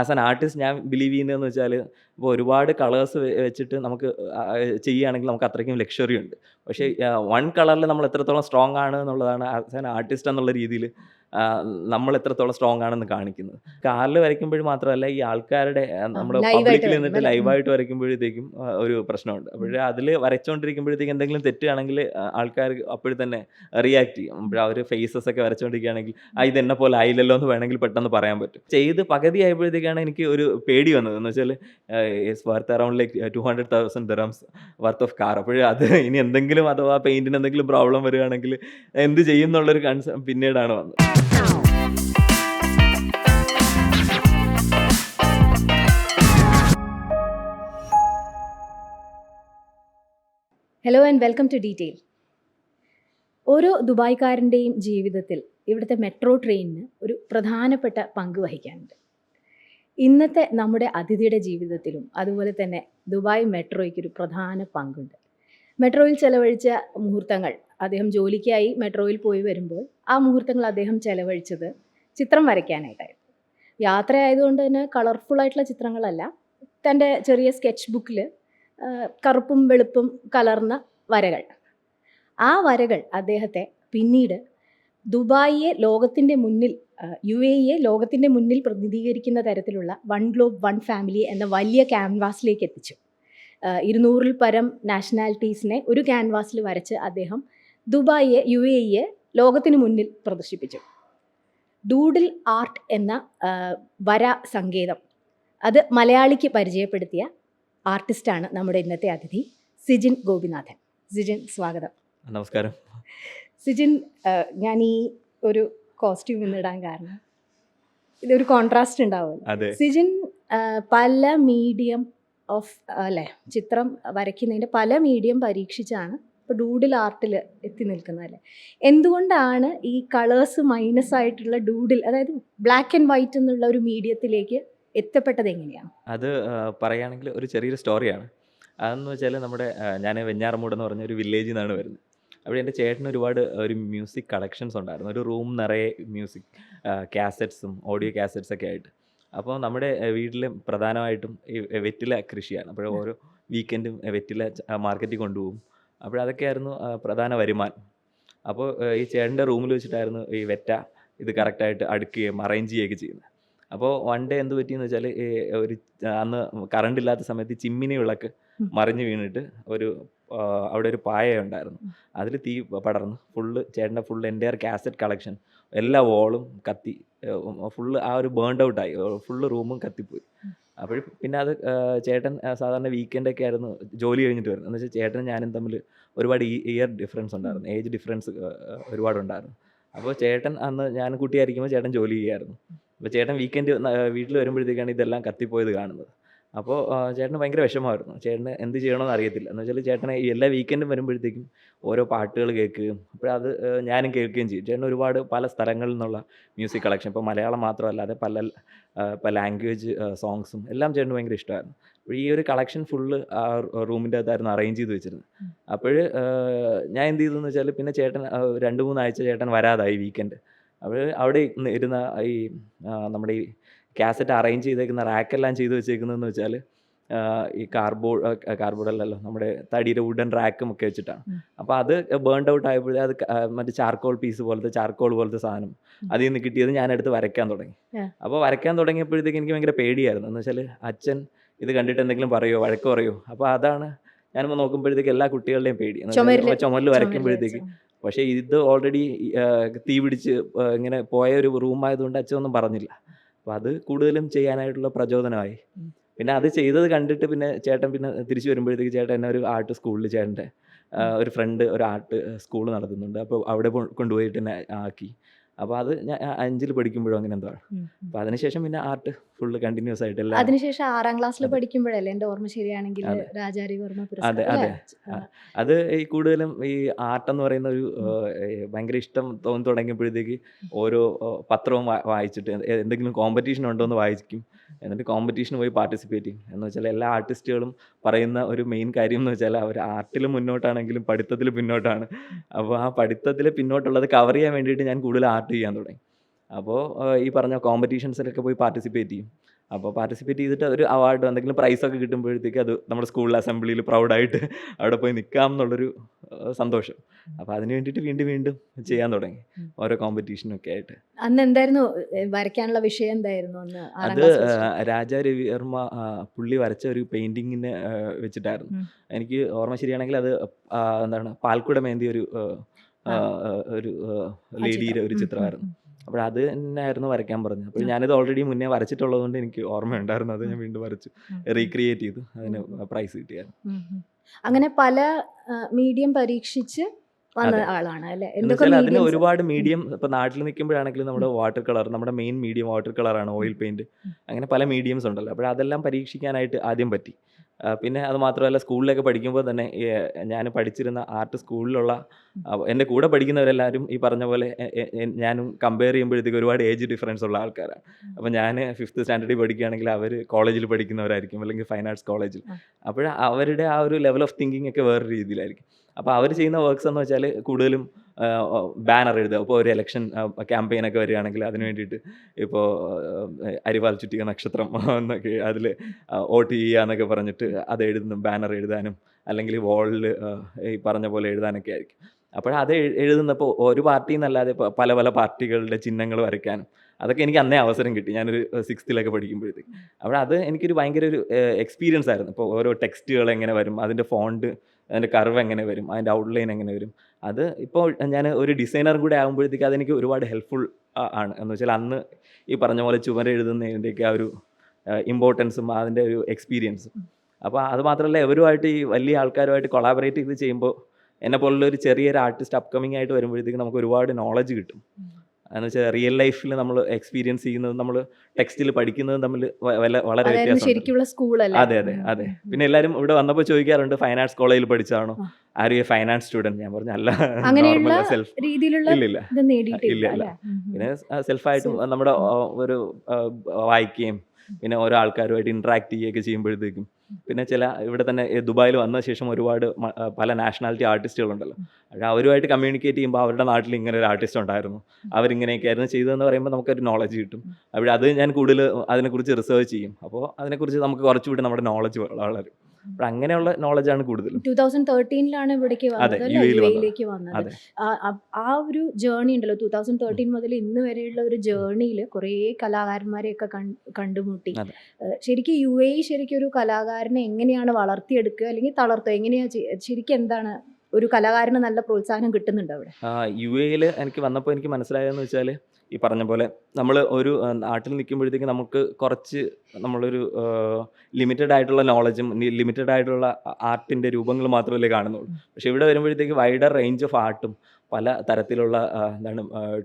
As an artist ഞാൻ believe ചെയ്യുന്നതെന്ന് വെച്ചാൽ ഇപ്പോൾ ഒരുപാട് കളേഴ്സ് വെച്ചിട്ട് നമുക്ക് ചെയ്യുകയാണെങ്കിൽ നമുക്ക് അത്രയ്ക്കും ലക്ഷറി ഉണ്ട്. പക്ഷേ വൺ കളറിൽ നമ്മൾ എത്രത്തോളം സ്ട്രോങ് ആണ് എന്നുള്ളതാണ് ആസ് ആൻ ആർട്ടിസ്റ്റ് എന്നുള്ള രീതിയിൽ നമ്മൾ എത്രത്തോളം സ്ട്രോങ് ആണെന്ന് കാണിക്കുന്നത് കാറിൽ വരയ്ക്കുമ്പോൾ മാത്രമല്ല ഈ ആൾക്കാരുടെ നമ്മുടെ പബ്ലിക്കിൽ നിന്നിട്ട് ലൈവായിട്ട് വരയ്ക്കുമ്പോഴത്തേക്കും ഒരു പ്രശ്നമുണ്ട്. അപ്പോഴേ അതിൽ വരച്ചുകൊണ്ടിരിക്കുമ്പോഴത്തേക്കും എന്തെങ്കിലും തെറ്റുകയാണെങ്കിൽ ആൾക്കാർ അപ്പോഴും തന്നെ റിയാക്ട് ചെയ്യും. അപ്പോൾ അവർ ഫേസസ് ഒക്കെ വരച്ചുകൊണ്ടിരിക്കുകയാണെങ്കിൽ ആ ഇത് എന്നെ പോലെ ആയില്ലല്ലോ എന്ന് വേണമെങ്കിൽ പെട്ടെന്ന് പറയാൻ പറ്റും. ചെയ്ത് പകുതി ആയപ്പോഴത്തേക്കാണ് എനിക്ക് ഒരു പേടി വന്നത്. എന്ന് വെച്ചാൽ it's worth around like two hundred thousand dirhams worth of car അപ്പോഴേ അത് ഇനി എന്തെങ്കിലും അഥവാ പെയിന്റിന് എന്തെങ്കിലും പ്രോബ്ലം വരികയാണെങ്കിൽ എന്ത് ചെയ്യും എന്നുള്ളൊരു കൺസേൺ പിന്നീടാണ് വന്നത്. Hello and welcome to detail ഓരോ ദുബായ്ക്കാരന്റെയും ജീവിതത്തിൽ ഇവിടുത്തെ മെട്രോ ട്രെയിനിന് ഒരു പ്രധാനപ്പെട്ട പങ്ക് വഹിക്കാനുണ്ട്. ഇന്നത്തെ നമ്മുടെ അതിഥിയുടെ ജീവിതത്തിലും അതുപോലെ തന്നെ ദുബായ് മെട്രോയ്ക്ക് ഒരു പ്രധാന പങ്കുണ്ട്. മെട്രോയിൽ ചെലവഴിച്ച മുഹൂർത്തങ്ങൾ അദ്ദേഹം ജോലിക്കായി മെട്രോയിൽ പോയി വരുമ്പോൾ ആ മുഹൂർത്തങ്ങൾ അദ്ദേഹം ചെലവഴിച്ചത് ചിത്രം വരയ്ക്കാനായിട്ടായിരുന്നു. യാത്രയായതുകൊണ്ട് തന്നെ കളർഫുൾ ആയിട്ടുള്ള ചിത്രങ്ങളല്ല തന്റെ ചെറിയ സ്കെച്ച് ബുക്കിൽ കറുപ്പും വെളുപ്പും കലർന്ന വരകൾ. ആ വരകൾ അദ്ദേഹത്തെ പിന്നീട് ദുബായിയെ ലോകത്തിന്റെ മുന്നിൽ യു എ ഇയെ ലോകത്തിന്റെ മുന്നിൽ പ്രതിനിധീകരിക്കുന്ന തരത്തിലുള്ള വൺ ഗ്ലോബ് വൺ ഫാമിലി എന്ന വലിയ ക്യാൻവാസിലേക്ക് എത്തിച്ചു. ഇരുന്നൂറിൽ പരം നാഷണാലിറ്റീസിനെ ഒരു ക്യാൻവാസിൽ വരച്ച് അദ്ദേഹം ദുബായിയെ യു എ ഇയെ ലോകത്തിന് മുന്നിൽ പ്രദർശിപ്പിച്ചു. ഡൂഡിൽ ആർട്ട് എന്ന വര സങ്കേതം അത് മലയാളിക്ക് പരിചയപ്പെടുത്തിയ ആർട്ടിസ്റ്റാണ് നമ്മുടെ ഇന്നത്തെ അതിഥി സിജിൻ ഗോപിനാഥൻ. സിജിൻ സ്വാഗതം. നമസ്കാരം. സിജിൻ ഞാൻ ഈ ഒരു കോസ്റ്റ്യൂം ഇന്നിടാൻ കാരണം ഇതൊരു കോൺട്രാസ്റ്റ് ഉണ്ടാവുമല്ലോ. സിജിൻ പല മീഡിയം ഓഫ് അല്ലെ ചിത്രം വരയ്ക്കുന്നതിന്റെ പല മീഡിയം പരീക്ഷിച്ചാണ് ഇപ്പോൾ ഡൂഡിൽ ആർട്ടിൽ എത്തി നിൽക്കുന്നത് അല്ലേ? എന്തുകൊണ്ടാണ് ഈ കളേഴ്സ് മൈനസ് ആയിട്ടുള്ള ഡൂഡിൽ അതായത് ബ്ലാക്ക് ആൻഡ് വൈറ്റ് എന്നുള്ള ഒരു മീഡിയത്തിലേക്ക് എത്തപ്പെട്ടത് എങ്ങനെയാണ് അത് പറയുകയാണെങ്കിൽ ഒരു ചെറിയൊരു സ്റ്റോറിയാണ് അതെന്ന് വെച്ചാൽ നമ്മുടെ ഞാൻ വെഞ്ഞാറമൂട് എന്ന് പറഞ്ഞ ഒരു വില്ലേജിൽ നിന്നാണ് വരുന്നത്. അവിടെ എന്റെ ചേട്ടന് ഒരുപാട് ഒരു മ്യൂസിക് കളക്ഷൻസ് ഉണ്ടായിരുന്നു. ഒരു റൂം നിറയെ മ്യൂസിക് കാസറ്റ്സും ഓഡിയോ കാസറ്റ്സ് ഒക്കെ ആയിട്ട്. അപ്പോൾ നമ്മുടെ വീട്ടിൽ പ്രധാനമായിട്ടും ഈ വെറ്റില കൃഷിയാണ്. അപ്പോൾ ഓരോ വീക്കെൻഡും വെറ്റില മാർക്കറ്റിൽ കൊണ്ടുപോകും. അപ്പോൾ അതൊക്കെയായിരുന്നു പ്രധാന വരുമാനം. അപ്പോൾ ഈ ചേട്ടന്റെ റൂമിൽ വെച്ചിട്ടായിരുന്നു ഈ വെറ്റ ഇത് കറക്റ്റായിട്ട് അടുക്കുകയും അറേഞ്ച് ചെയ്യുകയൊക്കെ ചെയ്യുന്നത്. അപ്പോൾ വൺ ഡേ എന്ത് പറ്റിയെന്ന് വെച്ചാൽ ഒരു അന്ന് കറണ്ട് ഇല്ലാത്ത സമയത്ത് ചിമ്മിനി വിളക്ക് മറിഞ്ഞു വീണിട്ട് ഒരു അവിടെ ഒരു പായ ഉണ്ടായിരുന്നു. അതിൽ തീ പടർന്ന് ഫുള്ള് ചേട്ടന്റെ ഫുള്ള് എന്റെ കാസറ്റ് കളക്ഷൻ എല്ലാ വോളും കത്തി ഫുള്ള് ആ ഒരു ബേൺഡ് ഔട്ടായി ഫുള്ള് റൂമും കത്തിപ്പോയി. അപ്പോൾ പിന്നെ അത് ചേട്ടൻ സാധാരണ വീക്കെൻഡൊക്കെ ആയിരുന്നു ജോലി കഴിഞ്ഞിട്ട് വരുന്നത്. എന്ന് വെച്ചാൽ ചേട്ടനും ഞാനും തമ്മിൽ ഒരുപാട് ഇയർ ഡിഫറൻസ് ഉണ്ടായിരുന്നു. ഏജ് ഡിഫറൻസ് ഒരുപാടുണ്ടായിരുന്നു. അപ്പോൾ ചേട്ടൻ അന്ന് ഞാൻ കുട്ടിയായിരിക്കുമ്പോൾ ചേട്ടൻ ജോലി ചെയ്യുമായിരുന്നു അപ്പോൾ ചേട്ടൻ വീക്കെൻഡ് വീട്ടിൽ വരുമ്പോഴത്തേക്കാണ് ഇതെല്ലാം കത്തിപ്പോയത് കാണുന്നത്. അപ്പോൾ ചേട്ടന് ഭയങ്കര വിഷമമായിരുന്നു. ചേട്ടന് എന്ത് ചെയ്യണമെന്ന് അറിയത്തില്ല. എന്ന് വെച്ചാൽ ചേട്ടനെ ഈ എല്ലാ വീക്കെൻഡും വരുമ്പോഴത്തേക്കും ഓരോ പാട്ടുകൾ കേൾക്കുകയും അപ്പോഴത് ഞാനും കേൾക്കുകയും ചെയ്യും. ചേട്ടൻ ഒരുപാട് പല സ്ഥലങ്ങളിൽ നിന്നുള്ള മ്യൂസിക് കളക്ഷൻ ഇപ്പോൾ മലയാളം മാത്രമല്ലാതെ പല ഇപ്പോൾ ലാംഗ്വേജ് സോങ്സും എല്ലാം ചേട്ടന് ഭയങ്കര ഇഷ്ടമായിരുന്നു. അപ്പോൾ ഈ ഒരു കളക്ഷൻ ഫുള്ള് ആ റൂമിന്റെ അകത്തായിരുന്നു അറേഞ്ച് ചെയ്ത് വെച്ചിരുന്നത്. അപ്പോൾ ഞാൻ എന്ത് ചെയ്തെന്ന് വെച്ചാൽ പിന്നെ ചേട്ടൻ രണ്ട് മൂന്നാഴ്ച ചേട്ടൻ വരാതായി വീക്കെൻഡ് അപ്പോൾ അവിടെ ഇരുന്ന ഈ നമ്മുടെ ഈ കാസറ്റ് അറേഞ്ച് ചെയ്തേക്കുന്ന റാക്കെല്ലാം ചെയ്ത് വെച്ചേക്കുന്നതെന്ന് വെച്ചാൽ ഈ കാർബോർഡ് കാർബോർഡ് അല്ലല്ലോ നമ്മുടെ തടിയുടെ വുഡൻ റാക്കും ഒക്കെ വെച്ചിട്ടാണ് അപ്പോൾ അത് ബേൺഡ് ഔട്ട് ആയപ്പോഴേ അത് മറ്റേ ചാർക്കോൾ പീസ് പോലത്തെ ചാർക്കോൾ പോലത്തെ സാധനം അതിൽ നിന്ന് കിട്ടിയത് ഞാൻ എടുത്ത് വരയ്ക്കാൻ തുടങ്ങി. അപ്പോൾ വരയ്ക്കാൻ തുടങ്ങിയപ്പോഴത്തേക്ക് എനിക്ക് ഭയങ്കര പേടിയായിരുന്നു. എന്ന് വെച്ചാൽ അച്ഛൻ ഇത് കണ്ടിട്ട് എന്തെങ്കിലും പറയുമോ വഴക്ക് പറയുമോ അപ്പോൾ അതാണ് ഞാനിപ്പോൾ നോക്കുമ്പോഴത്തേക്ക് എല്ലാ കുട്ടികളുടെയും പേടി. ചുമൽ ചുമരിൽ വരയ്ക്കുമ്പോഴത്തേക്ക് പക്ഷേ ഇത് ഓൾറെഡി തീ പിടിച്ച് ഇങ്ങനെ പോയ ഒരു റൂം ആയതുകൊണ്ട് അച്ഛനൊന്നും പറഞ്ഞില്ല. അപ്പോൾ അത് കൂടുതലും ചെയ്യാനായിട്ടുള്ള പ്രചോദനമായി. പിന്നെ അത് ചെയ്തത് കണ്ടിട്ട് പിന്നെ ചേട്ടൻ പിന്നെ തിരിച്ചു വരുമ്പോഴത്തേക്ക് ചേട്ടൻ എന്നെ ഒരു ആർട്ട് സ്കൂളിൽ ചേട്ടന്റെ ഒരു ഫ്രണ്ട് ഒരു ആർട്ട് സ്കൂൾ നടത്തുന്നുണ്ട്. അപ്പോൾ അവിടെ കൊണ്ടുപോയിട്ട് എന്നെ ആക്കി. അപ്പോൾ അത് ഞാൻ അഞ്ചിൽ പഠിക്കുമ്പോഴും അങ്ങനെ എന്തോ അപ്പോൾ അതിനുശേഷം പിന്നെ ആർട്ട് ഫുള്ള് കണ്ടിന്യൂസ് ആയിട്ട് എല്ലാം അതിനുശേഷം ആറാം ക്ലാസ്സിൽ പഠിക്കുമ്പോഴല്ലേ എന്റെ ഓർമ്മ ശരിയാണെങ്കിൽ രാജാരി രാജാരിവർമ്മ അതെ, അതെ. അത് ഈ കൂടുതലും ഈ ആർട്ട് എന്ന് പറയുന്ന ഒരു ഭയങ്കര ഇഷ്ടം തോന്നി തുടങ്ങിയപ്പോഴത്തേക്ക് ഓരോ പത്രവും വായിച്ചിട്ട് എന്തെങ്കിലും കോമ്പറ്റീഷൻ ഉണ്ടോ എന്ന് വായിക്കും. എന്നിട്ട് കോമ്പറ്റീഷന് പോയി പാർട്ടിസിപ്പേറ്റ് ചെയ്യും. എന്ന് വെച്ചാൽ എല്ലാ ആർട്ടിസ്റ്റുകളും പറയുന്ന ഒരു മെയിൻ കാര്യം എന്ന് വെച്ചാൽ അവർ ആർട്ടിൽ മുന്നോട്ടാണെങ്കിലും പഠിത്തത്തിൽ പിന്നോട്ടാണ്. അപ്പോൾ ആ പഠിത്തത്തിൽ പിന്നോട്ടുള്ളത് കവർ ചെയ്യാൻ വേണ്ടിയിട്ട് ഞാൻ കൂടുതൽ ആർട്ട് ചെയ്യാൻ തുടങ്ങി. അപ്പോൾ ഈ പറഞ്ഞ കോമ്പറ്റീഷൻസിലൊക്കെ പോയി പാർട്ടിസിപ്പേറ്റ് ചെയ്യും. അപ്പോൾ പാർട്ടിസിപ്പേറ്റ് ചെയ്തിട്ട് ഒരു അവാർഡ് എന്തെങ്കിലും പ്രൈസൊക്കെ കിട്ടുമ്പോഴത്തേക്ക് അത് നമ്മുടെ സ്കൂളിൽ അസംബ്ലിയിൽ പ്രൗഡായിട്ട് അവിടെ പോയി നിൽക്കാം എന്നുള്ളൊരു സന്തോഷം. അപ്പോൾ അതിന് വേണ്ടിയിട്ട് വീണ്ടും വീണ്ടും ചെയ്യാൻ തുടങ്ങി. ഓരോ കോമ്പറ്റീഷനൊക്കെ ആയിട്ട്. അന്ന് എന്തായിരുന്നു വരയ്ക്കാനുള്ള വിഷയം എന്തായിരുന്നു അന്ന്? അത് രാജാ രവിവർമ്മ പുള്ളി വരച്ച ഒരു പെയിന്റിങ്ങിന് വെച്ചിട്ടായിരുന്നു. എനിക്ക് ഓർമ്മ ശരിയാണെങ്കിൽ അത് എന്താണ് പാൽക്കുട മേന്തി ഒരു ഒരു ലേഡിയുടെ ഒരു ചിത്രമായിരുന്നു. അപ്പോൾ അത് തന്നെയായിരുന്നു വരയ്ക്കാൻ പറഞ്ഞത്. അപ്പോൾ. ഞാനിത് ഓൾറെഡി മുന്നേ വരച്ചിട്ടുള്ളതുകൊണ്ട് എനിക്ക് ഓർമ്മയുണ്ടായിരുന്നു. അത് ഞാൻ വീണ്ടും വരച്ചു. റീക്രിയേറ്റ് ചെയ്തു. അതിന് പ്രൈസ് കിട്ടിയായിരുന്നു. അങ്ങനെ പല മീഡിയം പരീക്ഷിച്ച് വന്ന ആളാണ് അല്ലേ? അതിന് ഒരുപാട് മീഡിയം ഇപ്പൊ നാട്ടിൽ നിൽക്കുമ്പോഴാണെങ്കിലും നമ്മുടെ വാട്ടർ കളർ നമ്മുടെ മെയിൻ മീഡിയം വാട്ടർ കളറാണ് ഓയിൽ പെയിന്റ് അങ്ങനെ പല മീഡിയംസ് ഉണ്ടല്ലോ. അപ്പോൾ അതെല്ലാം പരീക്ഷിക്കാനായിട്ട് ആദ്യം പറ്റി. പിന്നെ അത് മാത്രമല്ല സ്കൂളിലൊക്കെ പഠിക്കുമ്പോൾ തന്നെ ഞാൻ പഠിച്ചിരുന്ന ആർട്ട് സ്കൂളിലുള്ള എന്റെ കൂടെ പഠിക്കുന്നവരെല്ലാവരും ഈ പറഞ്ഞ പോലെ ഞാനും കമ്പയർ ചെയ്യുമ്പോഴത്തേക്ക് ഒരുപാട് ഏജ് ഡിഫറൻസ് ഉള്ള ആൾക്കാരാണ്. അപ്പോൾ ഞാൻ ഫിഫ്ത്ത് സ്റ്റാൻഡേർഡിൽ പഠിക്കുകയാണെങ്കിൽ അവർ കോളേജിൽ പഠിക്കുന്നവരായിരിക്കും അല്ലെങ്കിൽ ഫൈൻ ആർട്സ് കോളേജിൽ അപ്പോഴ അപ്പോൾ അവരുടെ ആ ഒരു ലെവൽ ഓഫ് തിങ്കിങ് ഒക്കെ വേറെ രീതിയിലായിരിക്കും. അപ്പോൾ അവർ ചെയ്യുന്ന വർക്ക്സ് എന്ന് വെച്ചാൽ കൂടുതലും ബാനർ എഴുതുക. ഇപ്പോൾ ഒരു ഇലക്ഷൻ ക്യാമ്പയിനൊക്കെ വരികയാണെങ്കിൽ അതിന് വേണ്ടിയിട്ട് ഇപ്പോൾ അരിവാൽ ചുറ്റിക നക്ഷത്രം എന്നൊക്കെ അതിൽ വോട്ട് ചെയ്യുക എന്നൊക്കെ പറഞ്ഞിട്ട് അത് എഴുതുന്നു ബാനർ എഴുതാനും അല്ലെങ്കിൽ വാളിൽ ഈ പറഞ്ഞ പോലെ എഴുതാനൊക്കെ ആയിരിക്കും. അപ്പോൾ അത് എഴുതുന്നപ്പോൾ ഒരു പാർട്ടി എന്നല്ലാതെ പല പല പാർട്ടികളുടെ ചിഹ്നങ്ങൾ വരയ്ക്കാനും അതൊക്കെ എനിക്ക് അന്നേ അവസരം കിട്ടി. ഞാനൊരു സിക്സ്ത്തിലൊക്കെ പഠിക്കുമ്പോഴത്തേക്ക്. അപ്പോൾ അത് എനിക്കൊരു ഭയങ്കര ഒരു എക്സ്പീരിയൻസ് ആയിരുന്നു. ഇപ്പോൾ ഓരോ ടെക്സ്റ്റുകൾ എങ്ങനെ വരും അതിന്റെ ഫോണ്ട് അതിന്റെ കർവ് എങ്ങനെ വരും അതിന്റെ ഔട്ട്ലൈൻ എങ്ങനെ വരും. അത് ഇപ്പോൾ ഞാൻ ഒരു ഡിസൈനറും കൂടെ ആകുമ്പോഴത്തേക്ക് അതെനിക്ക് ഒരുപാട് ഹെൽപ്ഫുൾ ആണ്. എന്ന് വെച്ചാൽ അന്ന് ഈ പറഞ്ഞ പോലെ ചുമരെഴുതുന്നതിന്റെയൊക്കെ ആ ഒരു ഇമ്പോർട്ടൻസും അതിന്റെ ഒരു എക്സ്പീരിയൻസും അപ്പോൾ അത് മാത്രമല്ല എവരുമായിട്ട് ഈ വലിയ ആൾക്കാരുമായിട്ട് കൊളാബറേറ്റ് ചെയ്ത് ചെയ്യുമ്പോൾ എന്നെ പോലുള്ള ഒരു ചെറിയൊരു ആർട്ടിസ്റ്റ് അപ്കമിങ് ആയിട്ട് വരുമ്പോഴത്തേക്ക് നമുക്ക് ഒരുപാട് നോളജ് കിട്ടും. എന്ന് വെച്ചാൽ റിയൽ ലൈഫിൽ നമ്മൾ എക്സ്പീരിയൻസ് ചെയ്യുന്നത് നമ്മൾ ടെക്സ്റ്റിൽ പഠിക്കുന്നത് തമ്മിൽ വളരെ വ്യത്യാസം അതെ അതെ അതെ. പിന്നെ എല്ലാവരും ഇവിടെ വന്നപ്പോൾ ചോദിക്കാറുണ്ട് ഫൈനാൻസ് ആർട്സ് കോളേജിൽ പഠിച്ചാണോ? ആര് ഫൈനാൻസ് ആർട്സ് സ്റ്റുഡന്റ് ഞാൻ പറഞ്ഞു അല്ല അങ്ങനെയുള്ള രീതിയിലുള്ള ഇല്ലില്ല ഇല്ല, ഇല്ല. പിന്നെ സെൽഫായിട്ട് നമ്മുടെ ഒരു വായിക്കുകയും പിന്നെ ഓരോ ആൾക്കാരുമായിട്ട് ഇൻട്രാക്ട് ചെയ്യുകയൊക്കെ ചെയ്യുമ്പോഴത്തേക്കും. പിന്നെ ചില ഇവിടെ തന്നെ ദുബായിൽ വന്ന ശേഷം ഒരുപാട് പല നാഷണാലിറ്റി ആർട്ടിസ്റ്റുകളുണ്ടല്ലോ അപ്പോൾ അവരുമായിട്ട് കമ്മ്യൂണിക്കേറ്റ് ചെയ്യുമ്പോൾ അവരുടെ നാട്ടിൽ ഇങ്ങനെ ഒരു ആർട്ടിസ്റ്റ് ഉണ്ടായിരുന്നു. അവരിങ്ങനെയൊക്കെ ആയിരുന്നു ചെയ്തതെന്ന് പറയുമ്പോൾ നമുക്കൊരു നോളജ് കിട്ടും. അപ്പോൾ അത് ഞാൻ കൂടുതൽ അതിനെക്കുറിച്ച് റിസർച്ച് ചെയ്യും. അപ്പോൾ അതിനെക്കുറിച്ച് നമുക്ക് കുറച്ചുകൂടി നമ്മുടെ നോളജ് വളരും. അപ്പോൾ അങ്ങനെയുള്ള നോളജാണ് കൂടുതലും. 2013 ഇവിടേക്ക് വന്നത് അതെ, അല്ലേ? UAE ൽ വന്നത്. വന്നത്. ആ- ഒരു ജേർണി ഉണ്ടല്ലോ ടൂ തൗസൻഡ് തേർട്ടീൻ മുതൽ ഇന്ന് വരെയുള്ള ഒരു ജേർണിയിൽ കുറേ കലാകാരന്മാരെയൊക്കെ കണ്ടുമുട്ടി. ശരിക്കും യു എ ശരിക്കും ഒരു കലാകാരനെ എങ്ങനെയാണ് വളർത്തിയെടുക്കുക അല്ലെങ്കിൽ തളർത്തുക എങ്ങനെയാ ചെയ്യ- ശരിക്കും എന്താണ് ഒരു കലാകാരന് നല്ല പ്രോത്സാഹനം കിട്ടുന്നുണ്ട് അവിടെ? യു എയിൽ എനിക്ക് വന്നപ്പോൾ എനിക്ക് മനസ്സിലായതെന്ന് വെച്ചാൽ ഈ പറഞ്ഞ പോലെ നമ്മൾ ഒരു നാട്ടിൽ നിൽക്കുമ്പോഴത്തേക്ക് നമുക്ക് കുറച്ച് നമ്മളൊരു ലിമിറ്റഡ് ആയിട്ടുള്ള നോളജും ലിമിറ്റഡ് ആയിട്ടുള്ള ആർട്ടിന്റെ രൂപങ്ങൾ മാത്രമല്ലേ കാണുന്നുള്ളൂ. പക്ഷേ ഇവിടെ വരുമ്പോഴത്തേക്ക് വൈഡർ റേഞ്ച് ഓഫ് ആർട്ടും പല തരത്തിലുള്ള എന്താണ്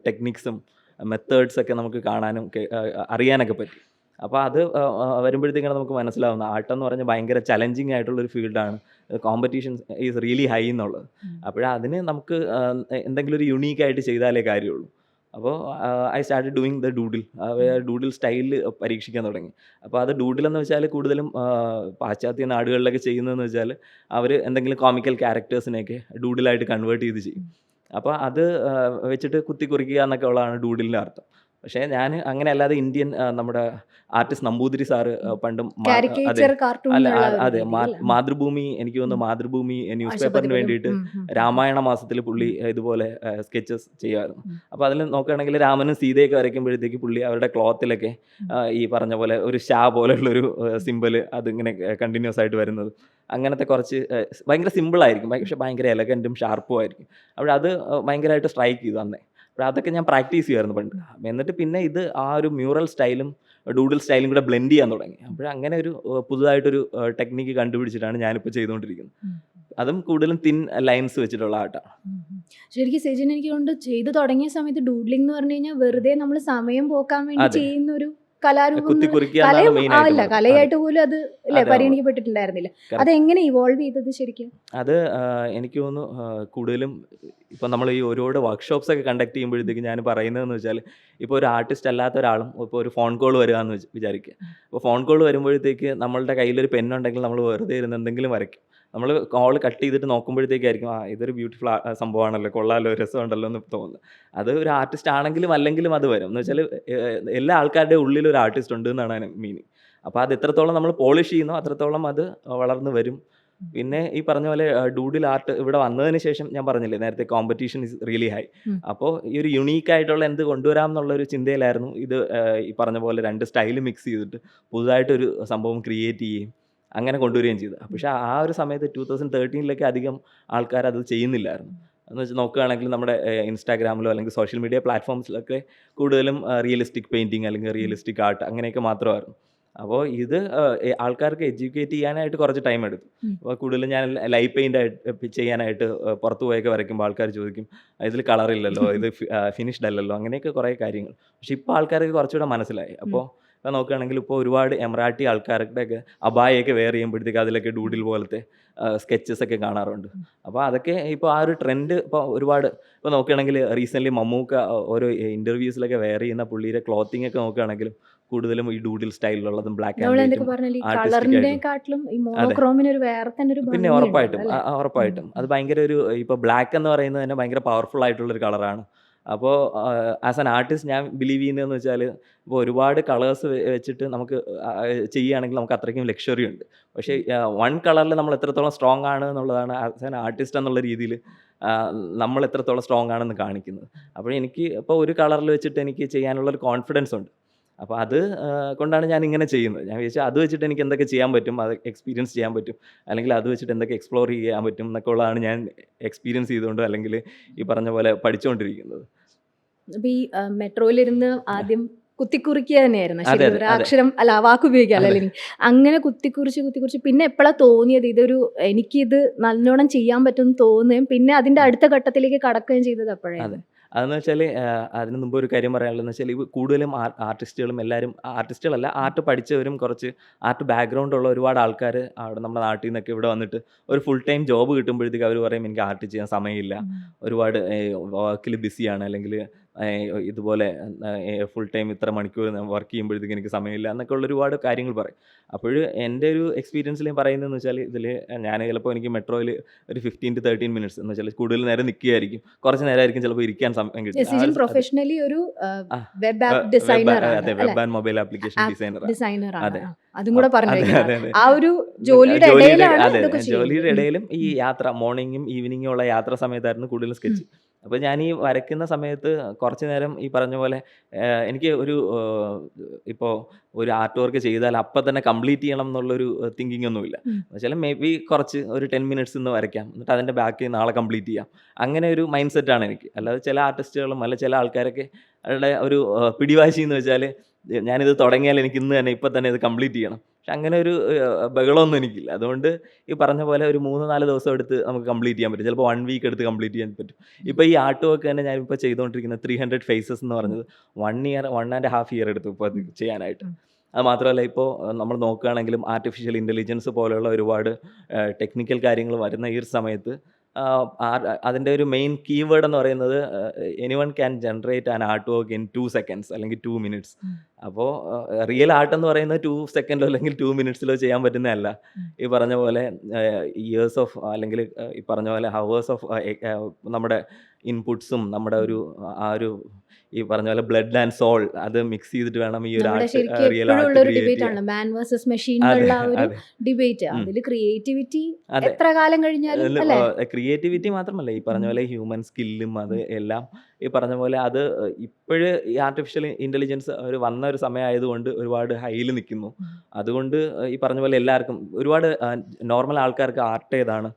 ടെക്നിക്സും മെത്തേഡ്സ് ഒക്കെ നമുക്ക് കാണാനും അറിയാനൊക്കെ പറ്റി. അപ്പോൾ അത് വരുമ്പോഴത്തേക്കാണ് നമുക്ക് മനസ്സിലാവുന്നത്. ആർട്ട് എന്ന് പറഞ്ഞാൽ ഭയങ്കര ചലഞ്ചിങ് ആയിട്ടുള്ളൊരു ഫീൽഡാണ് കോമ്പറ്റീഷൻ ഈസ് റിയലി ഹൈ എന്നുള്ളത്. അപ്പോഴതിന് നമുക്ക് എന്തെങ്കിലും ഒരു യുണീക്കായിട്ട് ചെയ്താലേ കാര്യമുള്ളൂ. അപ്പോൾ I start doing the doodle doodle സ്റ്റൈലിൽ പരീക്ഷിക്കാൻ തുടങ്ങി. അപ്പോൾ അത് ഡൂഡിൽ എന്ന് വെച്ചാൽ കൂടുതലും പാശ്ചാത്യ നാടുകളിലൊക്കെ ചെയ്യുന്നതെന്ന് വെച്ചാൽ അവർ എന്തെങ്കിലും കോമിക്കൽ ക്യാരക്ടേഴ്സിനെയൊക്കെ ഡൂഡിലായിട്ട് കൺവേർട്ട് ചെയ്ത് ചെയ്യും. അപ്പോൾ അത് വെച്ചിട്ട് കുത്തി കുറിക്കുക എന്നൊക്കെ ഉള്ളതാണ് ഡൂഡിലിന്റെ അർത്ഥം. പക്ഷേ ഞാൻ അങ്ങനെ അല്ലാതെ ഇന്ത്യൻ നമ്മുടെ ആർട്ടിസ്റ്റ് നമ്പൂതിരി സാറ് പണ്ടും അല്ല അതെ മാതൃഭൂമി എനിക്ക് തോന്നുന്നു മാതൃഭൂമി ന്യൂസ് പേപ്പറിന് വേണ്ടിയിട്ട് രാമായണ മാസത്തിൽ പുള്ളി ഇതുപോലെ സ്കെച്ചസ് ചെയ്യുമായിരുന്നു. അപ്പോൾ അതിൽ നോക്കുകയാണെങ്കിൽ രാമനും സീതയൊക്കെ വരയ്ക്കുമ്പോഴത്തേക്ക് പുള്ളി അവരുടെ ക്ലോത്തിലൊക്കെ ഈ പറഞ്ഞ പോലെ ഒരു ഷാ പോലെയുള്ളൊരു സിമ്പിൾ അതിങ്ങനെ കണ്ടിന്യൂസ് ആയിട്ട് വരുന്നത്. അങ്ങനത്തെ കുറച്ച് ഭയങ്കര സിമ്പിളായിരിക്കും. പക്ഷേ ഭയങ്കര എലഗന്റും ഷാർപ്പും ആയിരിക്കും. അപ്പോൾ അത് ഭയങ്കരമായിട്ട് സ്ട്രൈക്ക് ചെയ്തു അന്നേ. അതൊക്കെ ഞാൻ പ്രാക്ടീസ് ചെയ്യുമായിരുന്നു പണ്ട്. എന്നിട്ട് പിന്നെ ഇത് ആ ഒരു മ്യൂറൽ സ്റ്റൈലും ഡൂഡിൽ സ്റ്റൈലും കൂടെ ബ്ലെൻഡ് ചെയ്യാൻ തുടങ്ങി. അപ്പോൾ അങ്ങനെ ഒരു പുതുതായിട്ടൊരു ടെക്നിക്ക് കണ്ടുപിടിച്ചിട്ടാണ് ഞാനിപ്പോൾ ചെയ്തുകൊണ്ടിരിക്കുന്നത്. അതും കൂടുതലും തിൻ ലൈൻസ് വെച്ചിട്ടുള്ള ആട്ടാണ് ശരിക്കും സെജിൻ എനിക്ക് കൊണ്ട് ചെയ്തു തുടങ്ങിയ സമയത്ത് ഡൂഡ്ലിംഗ് എന്ന് പറഞ്ഞു കഴിഞ്ഞാൽ വെറുതെ നമ്മൾ സമയം പോക്കാൻ വേണ്ടി. ചെയ്യുന്ന ഒരു കലാരൂപം അല്ല കലയായിട്ട് പോലും അത് അല്ലെ പരിഗണിക്കപ്പെട്ടിട്ടുണ്ടായിരുന്നില്ല. അതെങ്ങനെ ഇവോൾവ് ചെയ്തത് ശരിക്കും? അത് എനിക്ക് തോന്നുന്നു കൂടുതലും ഇപ്പം നമ്മൾ ഈ ഒരുപാട് വർക്ക്ഷോപ്സ് ഒക്കെ കണ്ടക്ട് ചെയ്യുമ്പോഴത്തേക്ക് ഞാൻ പറയുന്നതെന്ന് വെച്ചാൽ ഇപ്പോൾ ഒരു ആർട്ടിസ്റ്റ് അല്ലാത്ത ഒരാളും ഇപ്പോൾ ഒരു ഫോൺ കോൾ വരിക എന്ന് വിചാരിക്കുക അപ്പോൾ ഫോൺ കോൾ വരുമ്പോഴത്തേക്ക് നമ്മളുടെ കയ്യിലൊരു പെന്നുണ്ടെങ്കിൽ നമ്മൾ വെറുതെ ഇരുന്ന് എന്തെങ്കിലും വരയ്ക്കും. നമ്മൾ കോൾ കട്ട് ചെയ്തിട്ട് നോക്കുമ്പോഴത്തേക്കായിരിക്കും ആ ഇതൊരു ബ്യൂട്ടിഫുൾ സംഭവമാണല്ലോ കൊള്ളാലോ രസമുണ്ടല്ലോ എന്ന് തോന്നുന്നു. അത് ഒരു ആർട്ടിസ്റ്റ് ആണെങ്കിലും അല്ലെങ്കിലും അത് വരും. എന്ന് വെച്ചാൽ എല്ലാ ആൾക്കാരുടെ ഉള്ളിൽ ഒരു ആർട്ടിസ്റ്റ് ഉണ്ട് എന്നാണ് മീനിങ് അപ്പോൾ അത് എത്രത്തോളം നമ്മൾ പോളിഷ് ചെയ്യുന്നോ അത്രത്തോളം അത് വളർന്നു വരും. പിന്നെ ഈ പറഞ്ഞ പോലെ ഡൂഡിൽ ആർട്ട് ഇവിടെ വന്നതിന് ശേഷം ഞാൻ പറഞ്ഞില്ലേ നേരത്തെ കോമ്പറ്റീഷൻ ഇസ് റിയലി ഹൈ അപ്പോൾ ഈ ഒരു യുണീക്ക് ആയിട്ടുള്ള എന്ത് കൊണ്ടുവരാം എന്നുള്ള ഒരു ചിന്തയിലായിരുന്നു ഇത് ഈ പറഞ്ഞ പോലെ രണ്ട് സ്റ്റൈൽ മിക്സ് ചെയ്തിട്ട് പുതുതായിട്ടൊരു സംഭവം ക്രിയേറ്റ് ചെയ്യുകയും അങ്ങനെ കൊണ്ടുവരികയും ചെയ്തു. പക്ഷേ ആ ഒരു സമയത്ത് ടൂ തൗസൻഡ് തേർട്ടീനിലൊക്കെ അധികം ആൾക്കാർ അത് ചെയ്യുന്നില്ലായിരുന്നു. എന്ന് വെച്ചാൽ നോക്കുകയാണെങ്കിൽ നമ്മുടെ ഇൻസ്റ്റാഗ്രാമിലോ അല്ലെങ്കിൽ സോഷ്യൽ മീഡിയ പ്ലാറ്റ്ഫോംസിലൊക്കെ കൂടുതലും റിയലിസ്റ്റിക് പെയിന്റിങ് അല്ലെങ്കിൽ റിയലിസ്റ്റിക് ആർട്ട് അങ്ങനെയൊക്കെ മാത്രമായിരുന്നു. അപ്പോൾ ഇത് ആൾക്കാർക്ക് എഡ്യൂക്കേറ്റ് ചെയ്യാനായിട്ട് കുറച്ച് ടൈം എടുത്തു. അപ്പോൾ കൂടുതലും ഞാൻ ലൈവ് പെയിന്റ് ആയിട്ട് ചെയ്യാനായിട്ട് പുറത്തു പുറത്ത് പോയൊക്കെ വരയ്ക്കുമ്പോൾ ആൾക്കാർ ചോദിക്കും ഇതിൽ കളറില്ലല്ലോ ഇത് ഫിനിഷ്ഡ് അല്ലല്ലോ അങ്ങനെയൊക്കെ കുറേ കാര്യങ്ങൾ. പക്ഷെ ഇപ്പോൾ ആൾക്കാർക്ക് കുറച്ചുകൂടെ മനസ്സിലായി. അപ്പോൾ ഇപ്പോൾ നോക്കുകയാണെങ്കിൽ ഇപ്പോൾ ഒരുപാട് എമറാട്ടി ആൾക്കാരുടെയൊക്കെ അബായൊക്കെ വെയർ ചെയ്യുമ്പോഴത്തേക്ക് അതിലൊക്കെ ഡൂഡിൽ പോലത്തെ സ്കെച്ചസ് ഒക്കെ കാണാറുണ്ട്. അപ്പോൾ അതൊക്കെ ഇപ്പോൾ ആ ഒരു ട്രെൻഡ് ഇപ്പോൾ ഒരുപാട് ഇപ്പോൾ നോക്കുകയാണെങ്കിൽ റീസെന്റ്ലി മമ്മൂക്ക ഓരോ ഇന്റർവ്യൂസിലൊക്കെ വെയർ ചെയ്യുന്ന പുള്ളിയുടെ ക്ലോത്തിങ് ഒക്കെ നോക്കുകയാണെങ്കിലും കൂടുതലും ഈ ഡൂഡിൽ സ്റ്റൈലിലുള്ളതും ബ്ലാക്ക് ആൻഡ് പിന്നെ ഉറപ്പായിട്ടും. ഉറപ്പായിട്ടും. അത് ഭയങ്കര ഒരു ഇപ്പോൾ ബ്ലാക്ക് എന്ന് പറയുന്നത് തന്നെ ഭയങ്കര പവർഫുൾ ആയിട്ടുള്ള ഒരു കളറാണ് അപ്പോൾ ആസ് ആൻ ആർട്ടിസ്റ്റ് ഞാൻ ബിലീവ് ചെയ്യുന്നതെന്ന് വെച്ചാൽ ഇപ്പോൾ ഒരുപാട് കളേഴ്സ് വെച്ചിട്ട് നമുക്ക് ചെയ്യുകയാണെങ്കിൽ നമുക്ക് അത്രയ്ക്കും ലക്ഷറി ഉണ്ട്. പക്ഷേ വൺ കളറിൽ നമ്മൾ എത്രത്തോളം സ്ട്രോങ് ആണ് എന്നുള്ളതാണ് ആസ് ആൻ ആർട്ടിസ്റ്റ് എന്നുള്ള രീതിയിൽ നമ്മൾ എത്രത്തോളം സ്ട്രോങ് ആണെന്ന് കാണിക്കുന്നത്. അപ്പോൾ എനിക്ക് ഇപ്പോൾ ഒരു കളറിൽ വെച്ചിട്ട് എനിക്ക് ചെയ്യാനുള്ളൊരു കോൺഫിഡൻസ് ഉണ്ട്. അപ്പോൾ അത് കൊണ്ടാണ് ഞാൻ ഇങ്ങനെ ചെയ്യുന്നത്. ഞാൻ വിചാരിച്ചു അത് വെച്ചിട്ട് എനിക്ക് എന്തൊക്കെ ചെയ്യാൻ പറ്റും അത് എക്സ്പീരിയൻസ് ചെയ്യാൻ പറ്റും അല്ലെങ്കിൽ അത് വെച്ചിട്ട് എന്തൊക്കെ എക്സ്പ്ലോർ ചെയ്യാൻ പറ്റും എന്നൊക്കെ ഉള്ളതാണ് ഞാൻ എക്സ്പീരിയൻസ് ചെയ്തുകൊണ്ട് അല്ലെങ്കിൽ ഈ പറഞ്ഞ പോലെ പഠിച്ചുകൊണ്ടിരിക്കുന്നത് അപ്പോൾ ഈ മെട്രോയിലിരുന്ന് ആദ്യം കുത്തിക്കുറിക്കുക തന്നെയായിരുന്നു. ശരി. അക്ഷരം അല്ല വാക്ക് ഉപയോഗിക്കാമല്ലോ അങ്ങനെ കുത്തിക്കുറിച്ച് കുത്തിക്കുറിച്ച് പിന്നെ എപ്പോഴാണ് തോന്നിയത് ഇതൊരു എനിക്കിത് നല്ലോണം ചെയ്യാൻ പറ്റും തോന്നുകയും പിന്നെ അതിന്റെ അടുത്ത ഘട്ടത്തിലേക്ക് കടക്കുകയും ചെയ്തത് അപ്പോഴാണ് അതെന്ന് വെച്ചാൽ അതിന് മുമ്പ് ഒരു കാര്യം പറയാനുള്ളതെന്ന് വെച്ചാൽ ഈ കൂടുതലും ആർട്ടിസ്റ്റുകളും എല്ലാവരും ആർട്ടിസ്റ്റുകളല്ല ആർട്ട് പഠിച്ചവരും കുറച്ച് ആർട്ട് ബാക്ക്ഗ്രൗണ്ട് ഉള്ള ഒരുപാട് ആൾക്കാർ അവിടെ നമ്മുടെ നാട്ടിൽ നിന്നൊക്കെ ഇവിടെ വന്നിട്ട് ഒരു ഫുൾ ടൈം ജോബ് കിട്ടുമ്പോഴത്തേക്ക് അവർ പറയും എനിക്ക് ആർട്ട് ചെയ്യാൻ സമയമില്ല. ഒരുപാട് വർക്കിൽ ബിസിയാണ് അല്ലെങ്കിൽ ഇതുപോലെ ഫുൾ ടൈം ഇത്ര മണിക്കൂർ വർക്ക് ചെയ്യുമ്പോഴത്തേക്ക് എനിക്ക് സമയമില്ല എന്നൊക്കെ ഉള്ള ഒരുപാട് കാര്യങ്ങൾ പറയും. അപ്പോൾ എന്റെ ഒരു എക്സ്പീരിയൻസിൽ പറയുന്നതെന്ന് വെച്ചാൽ ഇതിൽ ഞാൻ ചിലപ്പോൾ എനിക്ക് മെട്രോയിൽ ഒരു ഫിഫ്റ്റീൻ ടു തേർട്ടീൻ മിനിറ്റ്സ് എന്ന് വെച്ചാൽ കൂടുതൽ നേരം നിൽക്കുകയായിരിക്കും കുറച്ച് നേരമായിരിക്കും ചിലപ്പോൾ ഇരിക്കാൻ സമയം കിട്ടും. പ്രൊഫഷണലി ഒരു വെബ് ഡിസൈനർ അതെ web and mobile application designer designer അതെ. കൂടെ പറഞ്ഞു. ആ ഒരു ജോലിയുടെ ജോലിയുടെ ഇടയിലും ഈ യാത്ര മോർണിംഗും ഈവനിങ്ങും ഉള്ള യാത്ര സമയത്തായിരുന്നു കൂടുതൽ സ്കെച്ച് അപ്പോൾ ഞാൻ ഈ വരയ്ക്കുന്ന സമയത്ത് കുറച്ച് നേരം ഈ പറഞ്ഞ പോലെ എനിക്ക് ഒരു ഇപ്പോൾ ഒരു ആർട്ട് വർക്ക് ചെയ്താൽ അപ്പം തന്നെ കംപ്ലീറ്റ് ചെയ്യണം എന്നുള്ളൊരു തിങ്കിങ് ഒന്നുമില്ല. എന്നുവെച്ചാൽ മേ ബി കുറച്ച് ഒരു ടെൻ മിനിറ്റ്സ് ഇന്ന് വരയ്ക്കാം. എന്നിട്ട് അതിന്റെ ബാക്കി നാളെ കംപ്ലീറ്റ് ചെയ്യാം. അങ്ങനെ ഒരു മൈൻഡ് സെറ്റാണ് എനിക്ക്. അല്ലാതെ ചില ആർട്ടിസ്റ്റുകളും അല്ല ചില ആൾക്കാരൊക്കെ അവരുടെ ഒരു പിടിവാശി എന്ന് വെച്ചാൽ ഞാനിത് തുടങ്ങിയാൽ എനിക്ക് ഇന്ന് തന്നെ ഇപ്പം തന്നെ ഇത് കംപ്ലീറ്റ് ചെയ്യണം. പക്ഷെ അങ്ങനെ ഒരു ബഹളമൊന്നും എനിക്കില്ല. അതുകൊണ്ട് ഈ പറഞ്ഞ പോലെ ഒരു മൂന്ന് നാല് ദിവസം എടുത്ത് നമുക്ക് കംപ്ലീറ്റ് ചെയ്യാൻ പറ്റും. ചിലപ്പോൾ വൺ വീക്ക് എടുത്ത് കംപ്ലീറ്റ് ചെയ്യാൻ പറ്റും. ഇപ്പോൾ ഈ ആർട്ട് വർക്ക് തന്നെ ഞാനിപ്പോൾ ചെയ്തുകൊണ്ടിരിക്കുന്ന ത്രീ ഹൺഡ്രഡ് ഫേസസ് എന്ന് പറഞ്ഞത് one year one and half year എടുത്തു ഇപ്പോൾ അത് ചെയ്യാനായിട്ട്. അത് മാത്രമല്ല ഇപ്പോൾ നമ്മൾ നോക്കുകയാണെങ്കിലും ആർട്ടിഫിഷ്യൽ ഇന്റലിജൻസ് പോലെയുള്ള ഒരുപാട് ടെക്നിക്കൽ കാര്യങ്ങൾ വരുന്ന ഈ ഒരു സമയത്ത് അതിന്റെ ഒരു മെയിൻ കീവേഡ് എന്ന് പറയുന്നത് anyone can generate an art work in two seconds അല്ലെങ്കിൽ ടു മിനിറ്റ്സ്. അപ്പോൾ റിയൽ ആർട്ട് എന്ന് പറയുന്നത് ടു സെക്കൻഡോ അല്ലെങ്കിൽ ടു മിനിറ്റ്സിലോ ചെയ്യാൻ പറ്റുന്നതല്ല. ഈ പറഞ്ഞ പോലെ ഇയേഴ്സ് ഓഫ് അല്ലെങ്കിൽ ഈ പറഞ്ഞ പോലെ ഹവേഴ്സ് ഓഫ് നമ്മുടെ ഇൻപുട്സും നമ്മുടെ ഒരു ആ ഒരു ഈ പറഞ്ഞ പോലെ ബ്ലഡ് ആൻഡ് സോൾ അത് മിക്സ് ചെയ്തിട്ട് വേണം ഈ ഒരു റിയൽ ഡിബേറ്റ് അതിൽ ക്രിയേറ്റിവിറ്റി എത്ര കാലം കഴിഞ്ഞാലും ക്രിയേറ്റിവിറ്റി മാത്രമല്ല. ഈ പറഞ്ഞ പോലെ ഹ്യൂമൻ സ്കില്ലും അത് എല്ലാം ഈ പറഞ്ഞ പോലെ അത് ഇപ്പോഴ് ഈ ആർട്ടിഫിഷ്യൽ ഇന്റലിജൻസ് ഒരു വന്ന ഒരു സമയമായതുകൊണ്ട് ഒരുപാട് ഹൈയിൽ നിൽക്കുന്നു. അതുകൊണ്ട് ഈ പറഞ്ഞ പോലെ എല്ലാവർക്കും ഒരുപാട് നോർമൽ ആൾക്കാർക്ക് ആർട്ട് ഏതാണ്?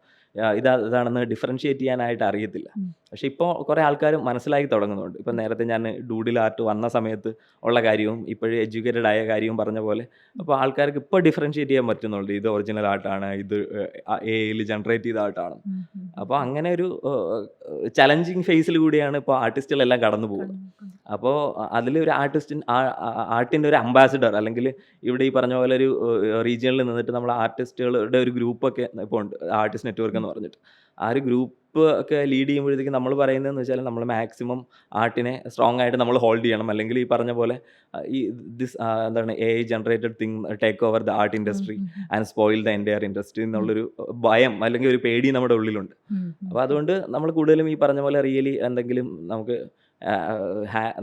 ഇതാ ഇതാണെന്ന് ഡിഫറൻഷിയേറ്റ് ചെയ്യാനായിട്ട് അറിയത്തില്ല. പക്ഷെ ഇപ്പോൾ കുറേ ആൾക്കാർ മനസ്സിലാക്കി തുടങ്ങുന്നുണ്ട്. ഇപ്പം നേരത്തെ ഞാൻ ഡൂഡിൽ ആർട്ട് വന്ന സമയത്ത് ഉള്ള കാര്യവും ഇപ്പോഴും എഡ്യൂക്കേറ്റഡ് ആയ കാര്യവും പറഞ്ഞ പോലെ അപ്പോൾ ആൾക്കാർക്ക് ഇപ്പോൾ ഡിഫറൻഷിയേറ്റ് ചെയ്യാൻ പറ്റുന്നുണ്ട്. ഇത് ഒറിജിനൽ ആർട്ടാണ് ഇത് എ ഐയിൽ ജനറേറ്റ് ചെയ്ത ആർട്ടാണ് അപ്പോൾ അങ്ങനെ ഒരു ചലഞ്ചിങ് ഫേസിൽ കൂടിയാണ് ഇപ്പോൾ ആർട്ടിസ്റ്റുകളെല്ലാം കടന്നു പോകുന്നത് അപ്പോൾ അതിൽ ഒരു ആർട്ടിസ്റ്റിൻ ആർട്ടിന്റെ ഒരു അംബാസിഡർ അല്ലെങ്കിൽ ഇവിടെ ഈ പറഞ്ഞ പോലെ ഒരു റീജിയണിൽ നിന്നിട്ട് നമ്മൾ ആർട്ടിസ്റ്റുകളുടെ ഒരു ഗ്രൂപ്പൊക്കെ ഇപ്പോൾ ഉണ്ട് ആർട്ടിസ്റ്റ് നെറ്റ്വർക്ക് എന്ന് പറഞ്ഞിട്ട്. ആ ഒരു ഗ്രൂപ്പ് ഒക്കെ ലീഡ് ചെയ്യുമ്പോഴത്തേക്കും നമ്മൾ പറയുന്നതെന്ന് വെച്ചാൽ നമ്മൾ മാക്സിമം ആർട്ടിനെ സ്ട്രോങ് ആയിട്ട് നമ്മൾ ഹോൾഡ് ചെയ്യണം. അല്ലെങ്കിൽ ഈ പറഞ്ഞ പോലെ ഈ ദിസ് എന്താണ് A I generated thing take over the art industry and spoil the എന്റെ ഇൻഡസ്ട്രി എന്നുള്ളൊരു ഭയം അല്ലെങ്കിൽ ഒരു പേടി നമ്മുടെ ഉള്ളിലുണ്ട്. അപ്പോൾ അതുകൊണ്ട് നമ്മൾ കൂടുതലും ഈ പറഞ്ഞ പോലെ റിയലി എന്തെങ്കിലും നമുക്ക്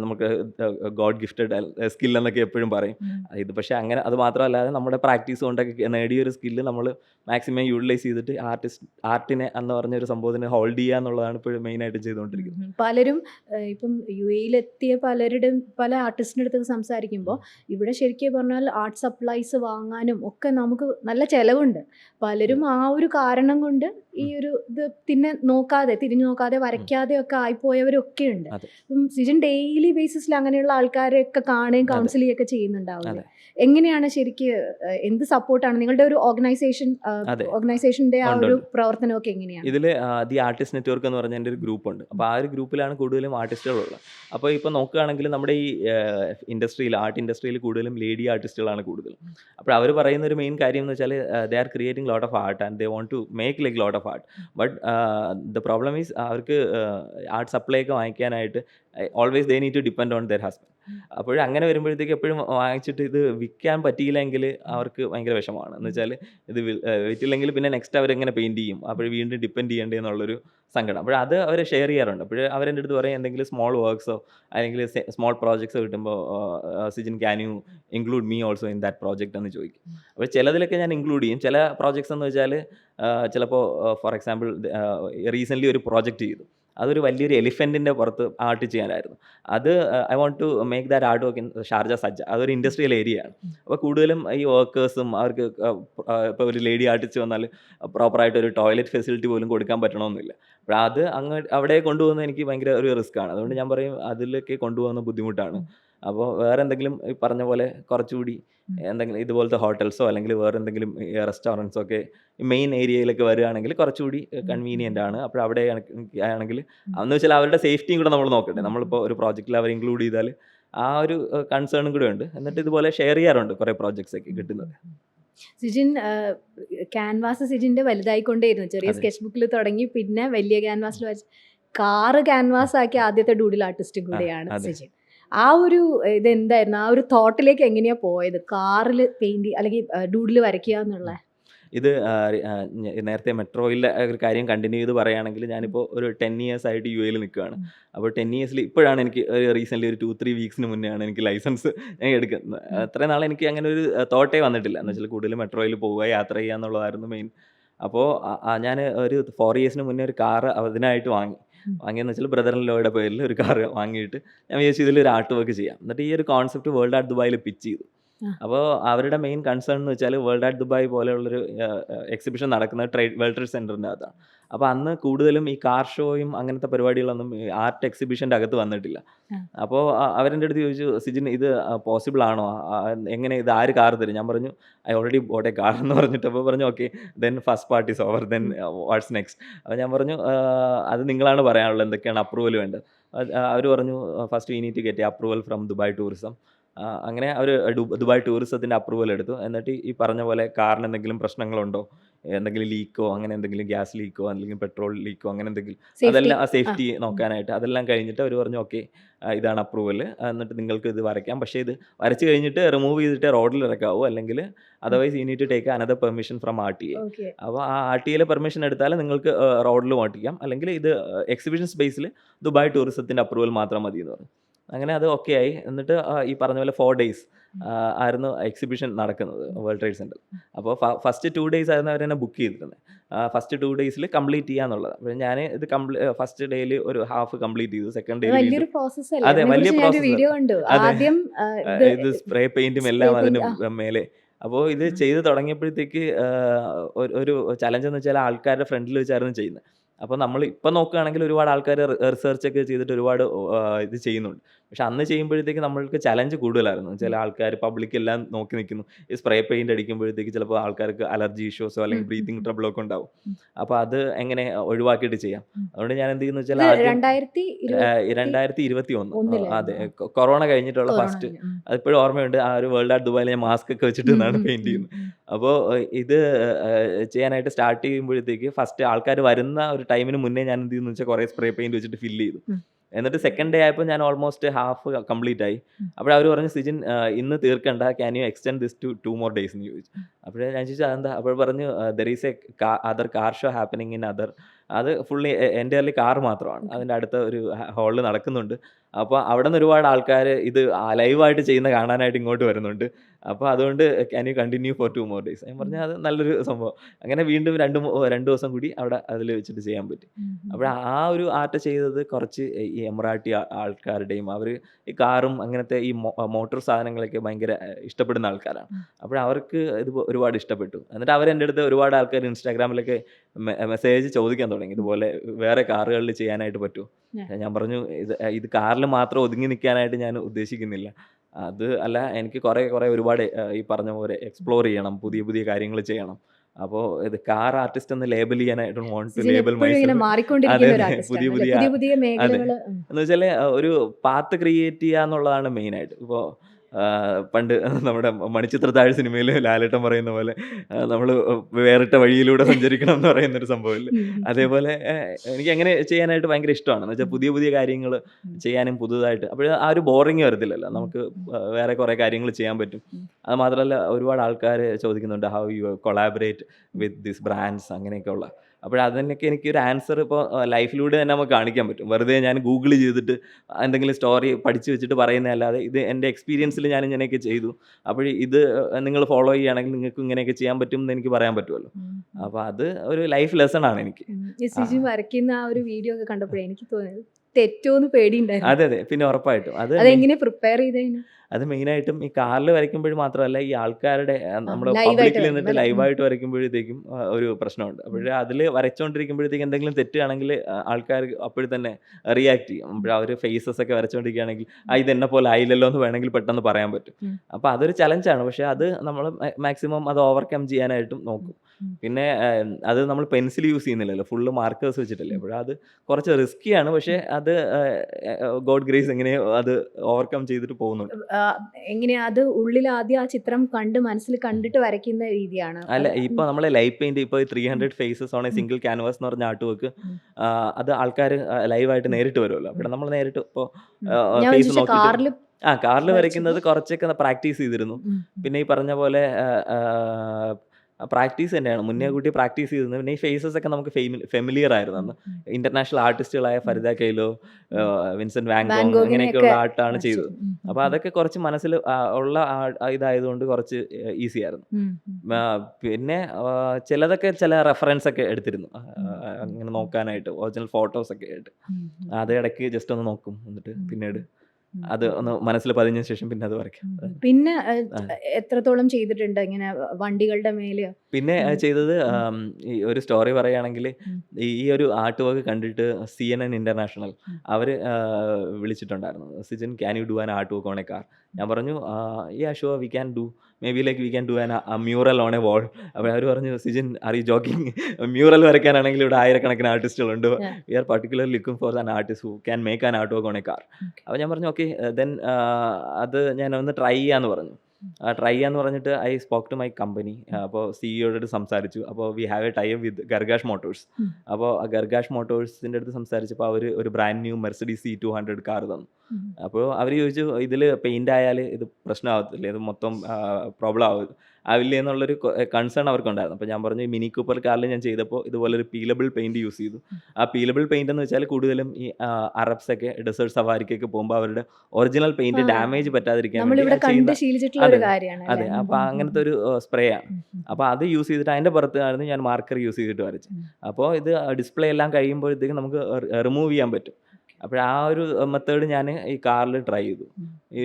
നമുക്ക് ഗോഡ് ഗിഫ്റ്റഡ് സ്കിൽ എന്നൊക്കെ എപ്പോഴും പറയും. ഇത് പക്ഷേ അങ്ങനെ അത് മാത്രമല്ലാതെ നമ്മുടെ പ്രാക്ടീസ് കൊണ്ടൊക്കെ നേടിയൊരു സ്കില്ല് നമ്മൾ മാക്സിമം യൂട്ടിലൈസ് ചെയ്തിട്ട് ആർട്ടിസ്റ്റ് ആർട്ടിനെ എന്ന് പറഞ്ഞ ഒരു സംഭവത്തിനെ ഹോൾഡ് ചെയ്യുക എന്നുള്ളതാണ് ഇപ്പോഴും മെയിനായിട്ട് ചെയ്തുകൊണ്ടിരിക്കുന്നത്. പലരും ഇപ്പം യു എയിലെത്തിയ പലരുടെ പല ആർട്ടിസ്റ്റിന്റെ അടുത്ത് സംസാരിക്കുമ്പോൾ ഇവിടെ ശരിക്കും പറഞ്ഞാൽ ആർട്ട് സപ്ലൈസ് വാങ്ങാനും ഒക്കെ നമുക്ക് നല്ല ചിലവുണ്ട്. പലരും ആ ഒരു കാരണം കൊണ്ട് ഈ ഒരു ഇത് പിന്നെ നോക്കാതെ തിരിഞ്ഞു നോക്കാതെ വരയ്ക്കാതെ ഒക്കെ ആയിപ്പോയവരൊക്കെ ഉണ്ട് സിജൻ ഡെയിലി ബേസിസിൽ അങ്ങനെയുള്ള ആൾക്കാരെയൊക്കെ കാണുകയും കൗൺസിലിംഗ് ഒക്കെ ചെയ്യുന്നുണ്ടാവില്ലേ. എങ്ങനെയാണ് ശരിക്ക് എന്ത് സപ്പോർട്ടാണ്? നിങ്ങളുടെ ഒരു ഓർഗനൈസേഷൻ ഓർഗനൈസേഷന്റെ ആ ഒരു. പ്രവർത്തനമൊക്കെ എങ്ങനെയാണ്? ഇതിൽ ദി ആർട്ടിസ്റ്റ് നെറ്റ്വർക്ക് എന്ന് പറഞ്ഞ എന്റെ ഒരു ഗ്രൂപ്പ് ഉണ്ട് അപ്പോൾ ആ ഒരു ഗ്രൂപ്പിലാണ് കൂടുതലും ആർട്ടിസ്റ്റുകളുള്ളത്. അപ്പോൾ ഇപ്പോൾ നോക്കുകയാണെങ്കിൽ നമ്മുടെ ഈ ഇൻഡസ്ട്രിയിൽ ആർട്ട് ഇൻഡസ്ട്രിയിൽ കൂടുതലും ലേഡി ആർട്ടിസ്റ്റുകളാണ് കൂടുതലും. അപ്പോൾ അവർ പറയുന്ന ഒരു മെയിൻ കാര്യം എന്ന് വെച്ചാൽ they are creating lot of art and they want to make like lot of art but the problem is അവർക്ക് ആർട്ട് സപ്ലൈ ഒക്കെ വാങ്ങിക്കാനായിട്ട് always they need to depend on their husband അപ്പോൾ അങ്ങനെ വരുമ്പോഴത്തേക്ക് എപ്പോഴും വാങ്ങിച്ചിട്ട് ഇത് വിൽക്കാൻ പറ്റിയില്ലെങ്കിൽ അവർക്ക് ഭയങ്കര വിഷമമാണ്. എന്ന് വെച്ചാൽ ഇത് വിറ്റില്ലെങ്കിൽ പിന്നെ നെക്സ്റ്റ് അവരെങ്ങനെ പെയിന്റ് ചെയ്യും? അപ്പോൾ വീണ്ടും ഡിപ്പെൻഡ് ചെയ്യേണ്ടേ എന്നുള്ളൊരു സങ്കടം. അപ്പോൾ അത് അവർ ഷെയർ ചെയ്യാറുണ്ട്. അപ്പോൾ അവരെന്റെ അടുത്ത് പറയും എന്തെങ്കിലും സ്മോൾ വർക്ക്സോ അല്ലെങ്കിൽ സ്മോൾ പ്രോജക്ട്സോ കിട്ടുമ്പോൾ Sijin can you include me also in that project എന്ന് ചോദിക്കും. അപ്പോൾ ചിലതിലൊക്കെ ഞാൻ ഇൻക്ലൂഡ് ചെയ്യും. ചില പ്രോജക്ട്സ് എന്ന് വെച്ചാൽ ചിലപ്പോൾ ഫോർ എക്സാമ്പിൾ റീസെന്റ്ലി ഒരു പ്രോജക്റ്റ് ചെയ്തു. അതൊരു വലിയൊരു എലിഫന്റിന്റെ പുറത്ത് ആർട്ട് ചെയ്യാനായിരുന്നു. അത് I want to make that art work in Sharjah Sajja അതൊരു ഇൻഡസ്ട്രിയൽ ഏരിയ ആണ്. അപ്പോൾ കൂടുതലും ഈ വർക്കേഴ്സും അവർക്ക് ഇപ്പോൾ ഒരു ലേഡി ആർട്ടിസ്റ്റ് വന്നാൽ പ്രോപ്പറായിട്ട് ഒരു ടോയ്ലറ്റ് ഫെസിലിറ്റി പോലും കൊടുക്കാൻ പറ്റണമെന്നില്ല അപ്പോൾ അത് അങ്ങ് അവിടെ കൊണ്ടുപോകുന്നത് എനിക്ക് ഭയങ്കര ഒരു റിസ്ക് ആണ്. അതുകൊണ്ട് ഞാൻ പറയും അതിലൊക്കെ കൊണ്ടുപോകുന്ന ബുദ്ധിമുട്ടാണ്. അപ്പോൾ വേറെ എന്തെങ്കിലും ഈ പറഞ്ഞ പോലെ കുറച്ചുകൂടി. എന്തെങ്കിലും ഇതുപോലത്തെ ഹോട്ടൽസോ അല്ലെങ്കിൽ വേറെ എന്തെങ്കിലും റെസ്റ്റോറന്റ്സോ ഒക്കെ മെയിൻ ഏരിയയിലൊക്കെ വരികയാണെങ്കിൽ കുറച്ചുകൂടി കൺവീനിയന്റ് ആണ്. അപ്പോൾ അവിടെ ആണെങ്കിൽ അന്ന് വെച്ചാൽ അവരുടെ സേഫ്റ്റിയും കൂടെ നമ്മൾ നോക്കട്ടെ. നമ്മളിപ്പോൾ ഒരു പ്രോജക്റ്റിൽ അവർ ഇൻക്ലൂഡ് ചെയ്താൽ ആ ഒരു കൺസേണും കൂടെ ഉണ്ട്. എന്നിട്ട് ഇതുപോലെ ഷെയർ ചെയ്യാറുണ്ട് കുറേ പ്രോജക്ട്സ് ഒക്കെ കിട്ടുന്നത്. സിജിൻ ക്യാൻവാസ് സിജിന്റെ വലുതായിക്കൊണ്ടേയിരുന്നു. ചെറിയ സ്കെച്ച് ബുക്കിൽ തുടങ്ങി പിന്നെ വലിയ ക്യാൻവാസിൽ വെച്ച് കാറ് ക്യാൻവാസ് ആക്കി ആദ്യത്തെ ഡൂഡിൽ ആർട്ടിസ്റ്റും കൂടെയാണ് സിജിൻ. ആ ഒരു ഇതെന്തായിരുന്നു? ആ ഒരു തോട്ടിലേക്ക് എങ്ങനെയാ പോയത്? കാറിൽ പെയിന്റ് അല്ലെങ്കിൽ ഡൂഡിൽ വരയ്ക്കുക എന്നുള്ള? ഇത് നേരത്തെ മെട്രോയിലെ ഒരു കാര്യം കണ്ടിന്യൂ ചെയ്ത് പറയുകയാണെങ്കിൽ ഞാനിപ്പോൾ ഒരു ടെൻ ഇയേഴ്സ് ആയിട്ട് യു എയിൽ നിൽക്കുകയാണ്. അപ്പോൾ ടെൻ ഇയേഴ്സിൽ ഇപ്പോഴാണ് എനിക്ക് ഒരു റീസെന്റ്ലി ഒരു ടു ത്രീ വീക്സിന് മുന്നെയാണ് എനിക്ക് ലൈസൻസ് ഞാൻ എടുക്കുന്നത്. അത്രയും നാൾ എനിക്ക് അങ്ങനെ ഒരു തോട്ടേ വന്നിട്ടില്ല. എന്ന് വെച്ചാൽ കൂടുതൽ മെട്രോയിൽ പോവുക യാത്ര ചെയ്യുക എന്നുള്ളതായിരുന്നു മെയിൻ അപ്പോൾ ഞാൻ ഒരു ഫോർ ഇയേഴ്സിന് മുന്നേ ഒരു കാറ് അതിനായിട്ട് വാങ്ങി. വാങ്ങിയെന്ന് വെച്ചാൽ ബ്രദർ ലോയുടെ പേരിൽ ഒരു കാർ വാങ്ങിയിട്ട് ഞാൻ വിചാരിച്ചു ഇതിൽ ഒരു ആർട്ട് വർക്ക് ചെയ്യാം എന്നിട്ട് ഈ ഒരു കോൺസെപ്റ്റ് വേൾഡ് ആർട്ട് ദുബായിൽ പിച്ച് ചെയ്തു. അപ്പോൾ അവരുടെ മെയിൻ കൺസേൺ എന്ന് വെച്ചാൽ വേൾഡ് ആർട്ട് ദുബായ് പോലെയുള്ളൊരു എക്സിബിഷൻ നടക്കുന്നത് ട്രേഡ് വേൾഡ് ട്രേഡ് സെന്ററിന്റെ അകത്താണ്. അപ്പോൾ അന്ന് കൂടുതലും ഈ കാർ ഷോയും അങ്ങനത്തെ പരിപാടികളൊന്നും ആർട്ട് എക്സിബിഷന്റെ അകത്ത് വന്നിട്ടില്ല. അപ്പോൾ അവരെന്റെ അടുത്ത് ചോദിച്ചു സിജിൻ ഇത് പോസിബിൾ ആണോ? എങ്ങനെ ഇത് ആര് കാർ തരും? ഞാൻ പറഞ്ഞു I already bought a car എന്ന് പറഞ്ഞിട്ട്. അപ്പോൾ പറഞ്ഞു okay then first party is over then what's next അപ്പോൾ ഞാൻ പറഞ്ഞു അത് നിങ്ങളാണ് പറയാനുള്ളത് എന്തൊക്കെയാണ് അപ്രൂവൽ വേണ്ടത്? അവർ പറഞ്ഞു first we need get approval from Dubai tourism അങ്ങനെ അവർ ദുബായ് ടൂറിസത്തിന്റെ അപ്രൂവൽ എടുത്തു. എന്നിട്ട് ഈ പറഞ്ഞ പോലെ കാറിന് എന്തെങ്കിലും പ്രശ്നങ്ങളുണ്ടോ? എന്തെങ്കിലും ലീക്കോ അങ്ങനെ എന്തെങ്കിലും ഗ്യാസ് ലീക്കോ അല്ലെങ്കിൽ പെട്രോൾ ലീക്കോ അങ്ങനെ എന്തെങ്കിലും അതെല്ലാം ആ സേഫ്റ്റി നോക്കാനായിട്ട് അതെല്ലാം കഴിഞ്ഞിട്ട് അവർ പറഞ്ഞു ഓക്കെ ഇതാണ് അപ്രൂവൽ. എന്നിട്ട് നിങ്ങൾക്ക് ഇത് വരയ്ക്കാം. പക്ഷേ ഇത് വരച്ച് കഴിഞ്ഞിട്ട് റിമൂവ് ചെയ്തിട്ട് റോഡിൽ ഇറക്കാവൂ? അല്ലെങ്കിൽ otherwise you need to take another permission from R T A അപ്പോൾ ആ ആർ ടി എയിലെ പെർമിഷൻ എടുത്താൽ നിങ്ങൾക്ക് റോഡിൽ ഓട്ടിക്കാം അല്ലെങ്കിൽ ഇത് എക്സിബിഷൻ സ്പേസിൽ ദുബായ് ടൂറിസത്തിന്റെ അപ്രൂവൽ മാത്രം മതി എന്ന് പറഞ്ഞു. അങ്ങനെ അത് ഓക്കെ ആയി. എന്നിട്ട് ഈ പറഞ്ഞ പോലെ ഫോർ ഡേയ്സ് ആയിരുന്നു എക്സിബിഷൻ നടക്കുന്നത് വേൾഡ് ട്രേഡ് സെന്റർ അപ്പോൾ ഫസ്റ്റ് ടു ഡേയ്സ് ആയിരുന്നു അവർ തന്നെ ബുക്ക് ചെയ്തിരുന്നത് ഫസ്റ്റ് ടു ഡേയ്സിൽ കംപ്ലീറ്റ് ചെയ്യാന്നുള്ളത്. അപ്പോൾ ഞാൻ ഇത് കംപ്ലീറ്റ് ഫസ്റ്റ് ഡേയിൽ ഒരു ഹാഫ് കംപ്ലീറ്റ് ചെയ്തു. സെക്കൻഡ് ഡേ അതെ, വലിയ ഇത് സ്പ്രേ പെയിന്റും എല്ലാം അതിന് മേലെ. അപ്പോൾ ഇത്. ചെയ്ത് തുടങ്ങിയപ്പോഴത്തേക്ക് ഒരു- ഒരു ചലഞ്ച് എന്ന് വെച്ചാൽ ആൾക്കാരുടെ ഫ്രണ്ടിൽ വെച്ചായിരുന്നു ചെയ്യുന്നത്. അപ്പോൾ നമ്മൾ ഇപ്പം നോക്കുകയാണെങ്കിൽ ഒരുപാട് ആൾക്കാർ റിസർച്ച് ഒക്കെ ചെയ്തിട്ട് ഒരുപാട് ഇത് ചെയ്യുന്നുണ്ട്. പക്ഷെ അന്ന് ചെയ്യുമ്പോഴത്തേക്ക് നമ്മൾക്ക് ചലഞ്ച് കൂടുതലായിരുന്നു. ചില ആൾക്കാർ പബ്ലിക് എല്ലാം നോക്കി നിൽക്കുന്നു. ഈ സ്പ്രേ പെയിന്റ് അടിക്കുമ്പോഴത്തേക്ക് ചിലപ്പോൾ ആൾക്കാർക്ക് അലർജി ഇഷ്യൂസോ അല്ലെങ്കിൽ ബ്രീതിങ് ട്രബിളോ ഒക്കെ ട്രബിളൊക്കെ ഉണ്ടാവും. അപ്പോൾ അത് എങ്ങനെ ഒഴിവാക്കിയിട്ട് ചെയ്യാം? അതുകൊണ്ട് ഞാൻ എന്ത് ചെയ്യുന്നു വെച്ചാൽ രണ്ടായിരത്തി ഇരുപത്തി ഒന്ന് അതെ. കൊറോണ കഴിഞ്ഞിട്ടുള്ള ഫസ്റ്റ്. അതിപ്പോഴും ഓർമ്മയുണ്ട്. ആ ഒരു വേൾഡ് ആർട്ട് ദുബായിൽ ഞാൻ മാസ്ക് ഒക്കെ വെച്ചിട്ട് നിന്നാണ് പെയിന്റ് ചെയ്യുന്നത്. അപ്പോൾ ഇത് ചെയ്യാനായിട്ട് സ്റ്റാർട്ട് ചെയ്യുമ്പോഴത്തേക്ക് ഫസ്റ്റ് ആൾക്കാർ വരുന്ന ഒരു ടൈമിന് മുന്നേ ഞാൻ എന്ത് ചെയ്യുന്നു വെച്ചാൽ കുറേ സ്പ്രേ പെയിന്റ് വെച്ചിട്ട് ഫില്ല് ചെയ്തു. എന്നിട്ട് സെക്കൻഡ് ഡേ ആയപ്പോൾ ഞാൻ ഓൾമോസ്റ്റ് ഹാഫ് കംപ്ലീറ്റ് ആയി. അപ്പോൾ അവർ പറഞ്ഞു സിജിൻ ഇന്ന് തീർക്കണ്ട. Can you extend this to two more days എന്ന് ചോദിച്ചു. അപ്പോഴേ ഞാൻ ചോദിച്ചു അതെന്താ? അപ്പോൾ പറഞ്ഞു there is a other car show happening in other അത് ഫുള്ളി എന്റെ കാർ മാത്രമാണ്. അതിന്റെ അടുത്ത ഒരു ഹാളിൽ നടക്കുന്നുണ്ട്. അപ്പോൾ അവിടെ നിന്ന് ഒരുപാട് ആൾക്കാർ ഇത് ലൈവായിട്ട് ചെയ്യുന്ന കാണാനായിട്ട് ഇങ്ങോട്ട് വരുന്നുണ്ട്. അപ്പോൾ അതുകൊണ്ട് can you continue for two more days ഞാൻ പറഞ്ഞാൽ അത് നല്ലൊരു സംഭവം. അങ്ങനെ വീണ്ടും രണ്ട് രണ്ട് ദിവസം കൂടി അവിടെ അതിൽ വെച്ചിട്ട് ചെയ്യാൻ പറ്റും. അപ്പോൾ ആ ഒരു ആർട്ട് ചെയ്തത് കുറച്ച് ഈ എമറാട്ടി ആൾക്കാരുടെയും അവർ ഈ കാറും അങ്ങനത്തെ ഈ മോട്ടോർ സാധനങ്ങളൊക്കെ ഭയങ്കര ഇഷ്ടപ്പെടുന്ന ആൾക്കാരാണ്. അപ്പോൾ അവർക്ക് ഇത് ഒരുപാട് ഇഷ്ടപ്പെട്ടു. എന്നിട്ട് അവർ എന്റെ അടുത്ത് ഒരുപാട് ആൾക്കാർ ഇൻസ്റ്റാഗ്രാമിലൊക്കെ മെസ്സേജ് ചോദിക്കാൻ തുടങ്ങി. ഇതുപോലെ വേറെ കാറുകളിൽ ചെയ്യാനായിട്ട് പറ്റുമോ. ഞാൻ പറഞ്ഞു ഇത് ഇത് കാറിൽ മാത്രം ഒതുങ്ങി നിൽക്കാനായിട്ട് ഞാൻ ഉദ്ദേശിക്കുന്നില്ല. അത് അല്ല എനിക്ക് കുറേ കുറേ ഒരുപാട് ഈ പറഞ്ഞ പോലെ എക്സ്പ്ലോർ ചെയ്യണം പുതിയ പുതിയ കാര്യങ്ങൾ ചെയ്യണം. അപ്പോ ഇത് കാർ ആർട്ടിസ്റ്റ് എന്ന് ലേബൽ ചെയ്യാനായിട്ട് വോണ്ട് ടു ലേബൽ പുതിയ പുതിയ- എന്ന് വെച്ചാൽ ഒരു പാത്ത് ക്രിയേറ്റ് ചെയ്യുക മെയിൻ ആയിട്ട്. ഇപ്പോൾ പണ്ട് നമ്മുടെ മണിച്ചിത്ര താഴ് സിനിമയിൽ ലാലേട്ടൻ പറയുന്ന പോലെ നമ്മൾ വേറിട്ട വഴിയിലൂടെ സഞ്ചരിക്കണം എന്ന് പറയുന്ന ഒരു സംഭവമില്ല അതേപോലെ എനിക്ക് അങ്ങനെ ചെയ്യാനായിട്ട് ഭയങ്കര ഇഷ്ടമാണ്. എന്ന് വെച്ചാൽ പുതിയ പുതിയ കാര്യങ്ങൾ ചെയ്യാനും പുതുതായിട്ട്. അപ്പോൾ ആ ഒരു ബോറിങ് വരത്തില്ലല്ലോ? നമുക്ക് വേറെ കുറേ കാര്യങ്ങൾ ചെയ്യാൻ പറ്റും. അത് മാത്രമല്ല ഒരുപാട് ആൾക്കാർ ചോദിക്കുന്നുണ്ട് how you collaborate with this brands അങ്ങനെയൊക്കെ ഉള്ള അപ്പോൾ അതിനൊക്കെ എനിക്ക് ഒരു ആൻസർ ഇപ്പോൾ ലൈഫിലൂടെ തന്നെ നമുക്ക് കാണിക്കാൻ പറ്റും. വെറുതെ ഞാൻ ഗൂഗിൾ ചെയ്തിട്ട് എന്തെങ്കിലും സ്റ്റോറി പഠിച്ചു വെച്ചിട്ട് പറയുന്നതല്ലാതെ ഇത് എന്റെ എക്സ്പീരിയൻസിൽ ഞാൻ ഇങ്ങനെയൊക്കെ ചെയ്തു. അപ്പോൾ ഇത് നിങ്ങൾ ഫോളോ ചെയ്യുകയാണെങ്കിൽ നിങ്ങൾക്ക് ഇങ്ങനെയൊക്കെ ചെയ്യാൻ പറ്റും എന്ന് എനിക്ക് പറയാൻ പറ്റുമല്ലോ. അപ്പോൾ അത് ഒരു ലൈഫ് ലെസൺ ആണ് എനിക്ക്. വരയ്ക്കുന്ന ആ ഒരു വീഡിയോ ഒക്കെ കണ്ടപ്പോഴേ എനിക്ക് തോന്നിയത് തെറ്റോന്ന് പേടിയുണ്ടായിരുന്നു. അതെ അതെ. പിന്നെ ഉറപ്പായിട്ടും. അത് എങ്ങനെ പ്രിപ്പയർ ചെയ്തതിന്? അത് മെയിനായിട്ടും ഈ കാറിൽ വരയ്ക്കുമ്പോഴും മാത്രമല്ല ഈ ആൾക്കാരുടെ നമ്മുടെ പബ്ലിക്കിൽ നിന്നിട്ട് ലൈവായിട്ട് വരയ്ക്കുമ്പോഴത്തേക്കും ഒരു പ്രശ്നമുണ്ട്. അപ്പോൾ അതിൽ വരച്ചുകൊണ്ടിരിക്കുമ്പോഴത്തേക്കും എന്തെങ്കിലും തെറ്റുകയാണെങ്കിൽ ആൾക്കാർ അപ്പോഴും തന്നെ റിയാക്ട് ചെയ്യും. അപ്പോൾ അവർ ഫേസസ് ഒക്കെ വരച്ചുകൊണ്ടിരിക്കുകയാണെങ്കിൽ ആ ഇത് എന്നെ പോലെ ആയില്ലല്ലോ എന്ന് വേണമെങ്കിൽ പെട്ടെന്ന് പറയാൻ പറ്റും. അപ്പോൾ അതൊരു ചലഞ്ചാണ് പക്ഷേ അത് നമ്മൾ മാക്സിമം അത് ഓവർകം ചെയ്യാനായിട്ടും നോക്കും. പിന്നെ അത് നമ്മൾ പെൻസിൽ യൂസ് ചെയ്യുന്നില്ലല്ലോ. ഫുള്ള് മാർക്കേഴ്സ് വെച്ചിട്ടല്ലേ. അപ്പോൾ അത് കുറച്ച് റിസ്ക്കിയാണ് പക്ഷേ അത് ഗോഡ് ഗ്രേസ് എങ്ങനെയോ അത് ഓവർകം ചെയ്തിട്ട് പോകുന്നുണ്ട്. എങ്ങനെയാ അത് ഉള്ളിൽ ആദ്യം ആ ചിത്രം കണ്ട് മനസ്സിൽ കണ്ടിട്ട് വരയ്ക്കുന്ന രീതിയാണ്. അല്ല ഇപ്പൊ നമ്മളെ ലൈവ് പെയിന്റ് ഇപ്പൊ three hundred faces on single canvas എന്ന് പറഞ്ഞ ആർട്ട് വർക്ക് അത് ആൾക്കാർ ലൈവായിട്ട് നേരിട്ട് വരുമല്ലോ അവിടെ നമ്മൾ നേരിട്ട് ഇപ്പോൾ ഫേസ് നോക്കി ആ കാറിൽ വരയ്ക്കുന്നത് കുറച്ചൊക്കെ പ്രാക്ടീസ് ചെയ്തിരുന്നു. പിന്നെ ഈ പറഞ്ഞ പോലെ പ്രാക്ടീസ് തന്നെയാണ്. മുന്നേ കൂട്ടി പ്രാക്ടീസ് ചെയ്തിരുന്നത്. പിന്നെ ഈ ഫേസസ് ഒക്കെ നമുക്ക് ഫെമിലിയർ ആയിരുന്നു അന്ന്. ഇന്റർനാഷണൽ ആർട്ടിസ്റ്റുകളായ ഫരിദ കെയ്ലോ വിൻസെന്റ് വാങ്കോ അങ്ങനെയൊക്കെയുള്ള ആർട്ടാണ് ചെയ്തത്. അപ്പൊ അതൊക്കെ കുറച്ച് മനസ്സിൽ ഉള്ള ഇതായതുകൊണ്ട് കുറച്ച് ഈസി ആയിരുന്നു. പിന്നെ ചിലതൊക്കെ ചില റെഫറൻസ് ഒക്കെ എടുത്തിരുന്നു. അങ്ങനെ നോക്കാനായിട്ട് ഒറിജിനൽ ഫോട്ടോസ് ഒക്കെ ആയിട്ട്. അത് ഇടയ്ക്ക് ജസ്റ്റ് ഒന്ന് നോക്കും. എന്നിട്ട് പിന്നീട് അത് ഒന്ന് മനസ്സിൽ പതിഞ്ഞ ശേഷം പിന്നെ അത് വരയ്ക്കാം. പിന്നെ എത്രത്തോളം ചെയ്തിട്ടുണ്ട് ഇങ്ങനെ വണ്ടികളുടെ മേലെ പിന്നെ ചെയ്തത് ഈ ഒരു സ്റ്റോറി പറയുകയാണെങ്കിൽ ഈ ഒരു ആർട്ട് വർക്ക് കണ്ടിട്ട് സി എൻ എൻ ഇന്റർനാഷണൽ. അവർ വിളിച്ചിട്ടുണ്ടായിരുന്നു. Sijan can you do an art work on a car ഞാൻ പറഞ്ഞു yeah sure we can do maybe like we can do an mural on a wall അപ്പോൾ അവർ പറഞ്ഞു Sijin are you joking mural വരയ്ക്കാനാണെങ്കിൽ ഇവിടെ ആയിരക്കണക്കിന് ആർട്ടിസ്റ്റുകളുണ്ട്. We are particular looking for an artist who can make an art work on a car. അപ്പോൾ ഞാൻ പറഞ്ഞു okay then അത് ഞാൻ ഒന്ന് ട്രൈ ചെയ്യാമെന്ന് പറഞ്ഞു. ആ ട്രൈ ചെയ്യാന്ന് പറഞ്ഞിട്ട് I spoke to my company അപ്പോൾ സിഇഒയോട് സംസാരിച്ചു. അപ്പോൾ we have a tie with Gargash Motors. അപ്പോൾ ഗർഗാഷ് മോട്ടോഴ്സിന്റെ അടുത്ത് സംസാരിച്ചപ്പോൾ അവർ ഒരു brand new Mercedes C two hundred car തന്നു. അപ്പോൾ അവർ ചോദിച്ചു ഇതിൽ പെയിന്റ് ആയാൽ ഇത് പ്രശ്നമാകത്തില്ല ഇത് മൊത്തം പ്രോബ്ലം ആവും ആവില്ല എന്നുള്ളൊരു കൺസേൺ അവർക്കുണ്ടായിരുന്നു. അപ്പോൾ ഞാൻ പറഞ്ഞു മിനി കൂപ്പർ കാറിൽ ഞാൻ ചെയ്തപ്പോൾ ഇതുപോലെ ഒരു പീലബിൾ പെയിന്റ് യൂസ് ചെയ്തു ആ പീലബിൾ പെയിന്റ് എന്ന് വെച്ചാൽ കൂടുതലും ഈ അറബ്സ് ഒക്കെ ഡെസേർട്ട് സവാരിക്കൊക്കെ പോകുമ്പോൾ അവരുടെ ഒറിജിനൽ പെയിന്റ് ഡാമേജ് പറ്റാതിരിക്കാൻ അതെ അപ്പോൾ അങ്ങനത്തെ ഒരു സ്പ്രേ ആണ് അപ്പോൾ അത് യൂസ് ചെയ്തിട്ട് അതിന്റെ പുറത്തായിരുന്നു ഞാൻ മാർക്കർ യൂസ് ചെയ്തിട്ട് വരച്ചു അപ്പോൾ ഇത് ഡിസ്പ്ലേ എല്ലാം കഴിയുമ്പോഴത്തേക്ക് നമുക്ക് റിമൂവ് ചെയ്യാൻ പറ്റും. അപ്പോൾ ആ ഒരു മെത്തേഡ് ഞാൻ ഈ കാറിൽ ട്രൈ ചെയ്തു. ഈ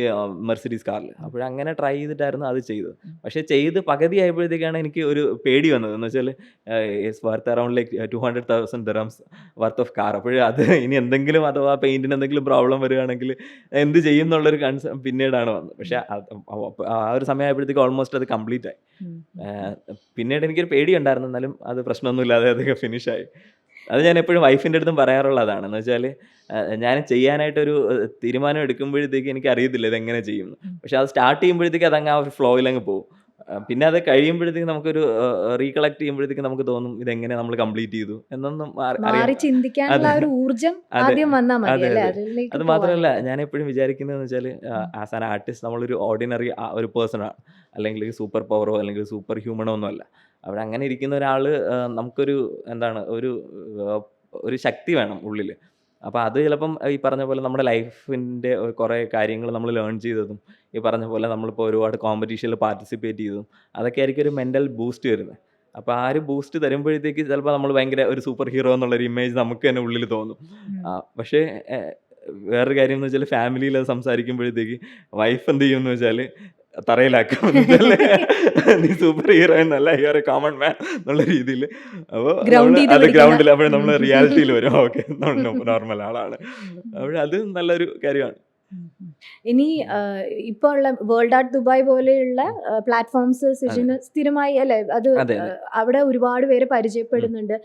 മെർസിഡീസ് കാറിൽ അപ്പോൾ അങ്ങനെ ട്രൈ ചെയ്തിട്ടായിരുന്നു അത് ചെയ്തത്. പക്ഷേ ചെയ്ത് പകുതി ആയപ്പോഴത്തേക്കാണ് എനിക്ക് ഒരു പേടി വന്നത്. എന്ന് വെച്ചാൽ worth around like two hundred thousand dirhams worth of car അപ്പോൾ അത് ഇനി എന്തെങ്കിലും അഥവാ പെയിന്റിന് എന്തെങ്കിലും പ്രോബ്ലം വരികയാണെങ്കിൽ എന്ത് ചെയ്യും എന്നുള്ളൊരു കൺസേൺ പിന്നീടാണ് വന്നത്. പക്ഷേ ആ ഒരു സമയമായപ്പോഴത്തേക്ക് ഓൾമോസ്റ്റ് അത് കംപ്ലീറ്റ് ആയി. പിന്നീട് എനിക്കൊരു പേടി ഉണ്ടായിരുന്നു. എന്നാലും അത് പ്രശ്നമൊന്നുമില്ലാതെ അതൊക്കെ ഫിനിഷായി അത് ഞാൻ എപ്പോഴും വൈഫിന്റെ അടുത്തും പറയാറുള്ളതാണ് എന്ന് വെച്ചാൽ ഞാൻ ചെയ്യാനായിട്ടൊരു തീരുമാനം എടുക്കുമ്പോഴത്തേക്ക് എനിക്ക് അറിയത്തില്ല ഇതെങ്ങനെ ചെയ്യും. പക്ഷെ അത് സ്റ്റാർട്ട് ചെയ്യുമ്പോഴത്തേക്ക് അതങ്ങ് ആ ഒരു ഫ്ലോയിൽ അങ്ങ് പോകും. പിന്നെ അത് കഴിയുമ്പോഴത്തേക്ക് നമുക്കൊരു റീകളക്ട് ചെയ്യുമ്പോഴത്തേക്ക് നമുക്ക് തോന്നും ഇതെങ്ങനെ നമ്മൾ കംപ്ലീറ്റ് ചെയ്തു എന്നൊന്നും ഊർജം ആദ്യം വന്നാൽ മതി അല്ലേ? അത്. മാത്രമല്ല ഞാൻ എപ്പോഴും വിചാരിക്കുന്നതെന്ന് വെച്ചാൽ ആസ് ആൻ ആർട്ടിസ്റ്റ് നമ്മളൊരു ഓർഡിനറി ഒരു പേഴ്സൺ ആണ്. അല്ലെങ്കിൽ സൂപ്പർ പവറോ അല്ലെങ്കിൽ സൂപ്പർ ഹ്യൂമനോ ഒന്നും അല്ല അവിടെ അങ്ങനെ ഇരിക്കുന്ന ഒരാൾ നമുക്കൊരു എന്താണ് ഒരു ഒരു ശക്തി വേണം ഉള്ളിൽ അപ്പോൾ അത് ചിലപ്പം ഈ പറഞ്ഞ പോലെ നമ്മുടെ ലൈഫിന്റെ കുറേ കാര്യങ്ങൾ നമ്മൾ ലേൺ ചെയ്തതും ഈ പറഞ്ഞ പോലെ നമ്മളിപ്പോൾ ഒരുപാട് കോമ്പറ്റീഷനിൽ പാർട്ടിസിപ്പേറ്റ് ചെയ്തതും അതൊക്കെ ആയിരിക്കും ഒരു മെന്റൽ ബൂസ്റ്റ് വരുന്നത്. അപ്പോൾ ആ ഒരു ബൂസ്റ്റ് തരുമ്പോഴത്തേക്ക് ചിലപ്പോൾ നമ്മൾ ഭയങ്കര ഒരു സൂപ്പർ ഹീറോ എന്നുള്ളൊരു ഇമേജ് നമുക്ക് തന്നെ ഉള്ളിൽ തോന്നും. പക്ഷേ വേറൊരു കാര്യം എന്ന് വെച്ചാൽ ഫാമിലിയിൽ അത് സംസാരിക്കുമ്പോഴത്തേക്ക് വൈഫ് എന്ത് ചെയ്യും എന്ന് വെച്ചാൽ തറയിലാക്കും നീ സൂപ്പർ ഹീറോ എന്നല്ല you are a common man എന്നുള്ള രീതിയിൽ അപ്പോൾ അത് ഗ്രൗണ്ടിൽ അപ്പോൾ നമ്മൾ റിയാലിറ്റിയിൽ വരും. ഓക്കെ നോർമൽ ആളാണ്. അപ്പോൾ അത് നല്ലൊരു കാര്യമാണ്. ഇനി ഇപ്പോൾ ഉള്ള വേൾഡ് ആർട്ട് ദുബായ് പോലെയുള്ള പ്ലാറ്റ്ഫോംസ് സിജിന് സ്ഥിരമായി അല്ലെ? അത് അവിടെ ഒരുപാട് പേര് പരിചയപ്പെടുന്നുണ്ട്.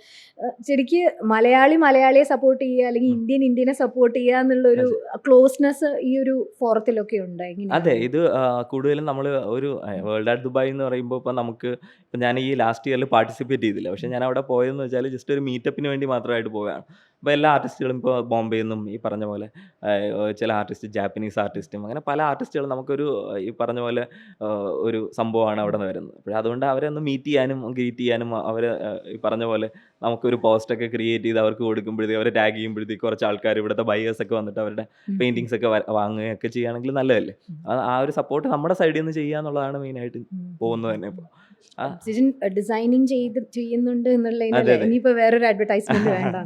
ശരിക്ക് മലയാളി മലയാളിയെ സപ്പോർട്ട് ചെയ്യുക അല്ലെങ്കിൽ ഇന്ത്യൻ ഇന്ത്യനെ സപ്പോർട്ട് ചെയ്യുക എന്നുള്ളൊരു ക്ലോസ്നെസ് ഈ ഒരു ഫോറത്തിലൊക്കെ ഉണ്ട്? അതെ ഇത് കൂടുതലും നമ്മൾ ഒരു വേൾഡ് ആർട്ട് ദുബായ് എന്ന് പറയുമ്പോൾ ഇപ്പം നമുക്ക് ഇപ്പം ഞാൻ ഈ ലാസ്റ്റ് ഇയറിൽ പാർട്ടിസിപ്പേറ്റ് ചെയ്തില്ല. പക്ഷേ ഞാൻ അവിടെ പോയതെന്ന് വെച്ചാൽ ജസ്റ്റ് ഒരു മീറ്റപ്പിന് വേണ്ടി മാത്രമായിട്ട് പോവുകയാണ്. അപ്പോൾ എല്ലാ ആർട്ടിസ്റ്റുകളും ഇപ്പോൾ ബോംബെയിൽ നിന്നും ഈ പറഞ്ഞ പോലെ ചില ആർട്ടിസ്റ്റ് ജാപ്പനീസ് ആർട്ടിസ്റ്റും അങ്ങനെ പല ആർട്ടിസ്റ്റുകളും നമുക്കൊരു ഈ പറഞ്ഞ പോലെ ഒരു സംഭവമാണ് അവിടെ നിന്ന് വരുന്നത്. അപ്പോൾ അതുകൊണ്ട് അവരെ ഒന്ന് മീറ്റ് ചെയ്യാനും ഗ്രീറ്റ് ചെയ്യാനും അവരെ ഈ പറഞ്ഞ പോലെ നമുക്കൊരു പോസ്റ്റൊക്കെ ക്രിയേറ്റ് ചെയ്ത് അവർക്ക് കൊടുക്കുമ്പോഴത്തേക്ക് അവരെ ടാഗ് ചെയ്യുമ്പോഴത്തേക്ക് കുറച്ച് ആൾക്കാർ ഇവിടുത്തെ ബയേഴ്സ് ഒക്കെ വന്നിട്ട് അവരുടെ പെയിന്റിങ്സ് ഒക്കെ വാങ്ങുകയൊക്കെ ചെയ്യുകയാണെങ്കിൽ നല്ലതല്ലേ? ആ- ഒരു സപ്പോർട്ട് നമ്മുടെ സൈഡിൽ നിന്ന് ചെയ്യുക എന്നുള്ളതാണ് മെയിനായിട്ട്. പോകുന്നത് തന്നെ ഇപ്പോൾ. ആ. സിജിൻ ഡിസൈനിങ് ചെയ്ത് ചെയ്യുന്നുണ്ട് എന്നുള്ള. ഇനിയിപ്പോ വേറൊരു അഡ്വർടൈസ്മെന്റ് വേണ്ട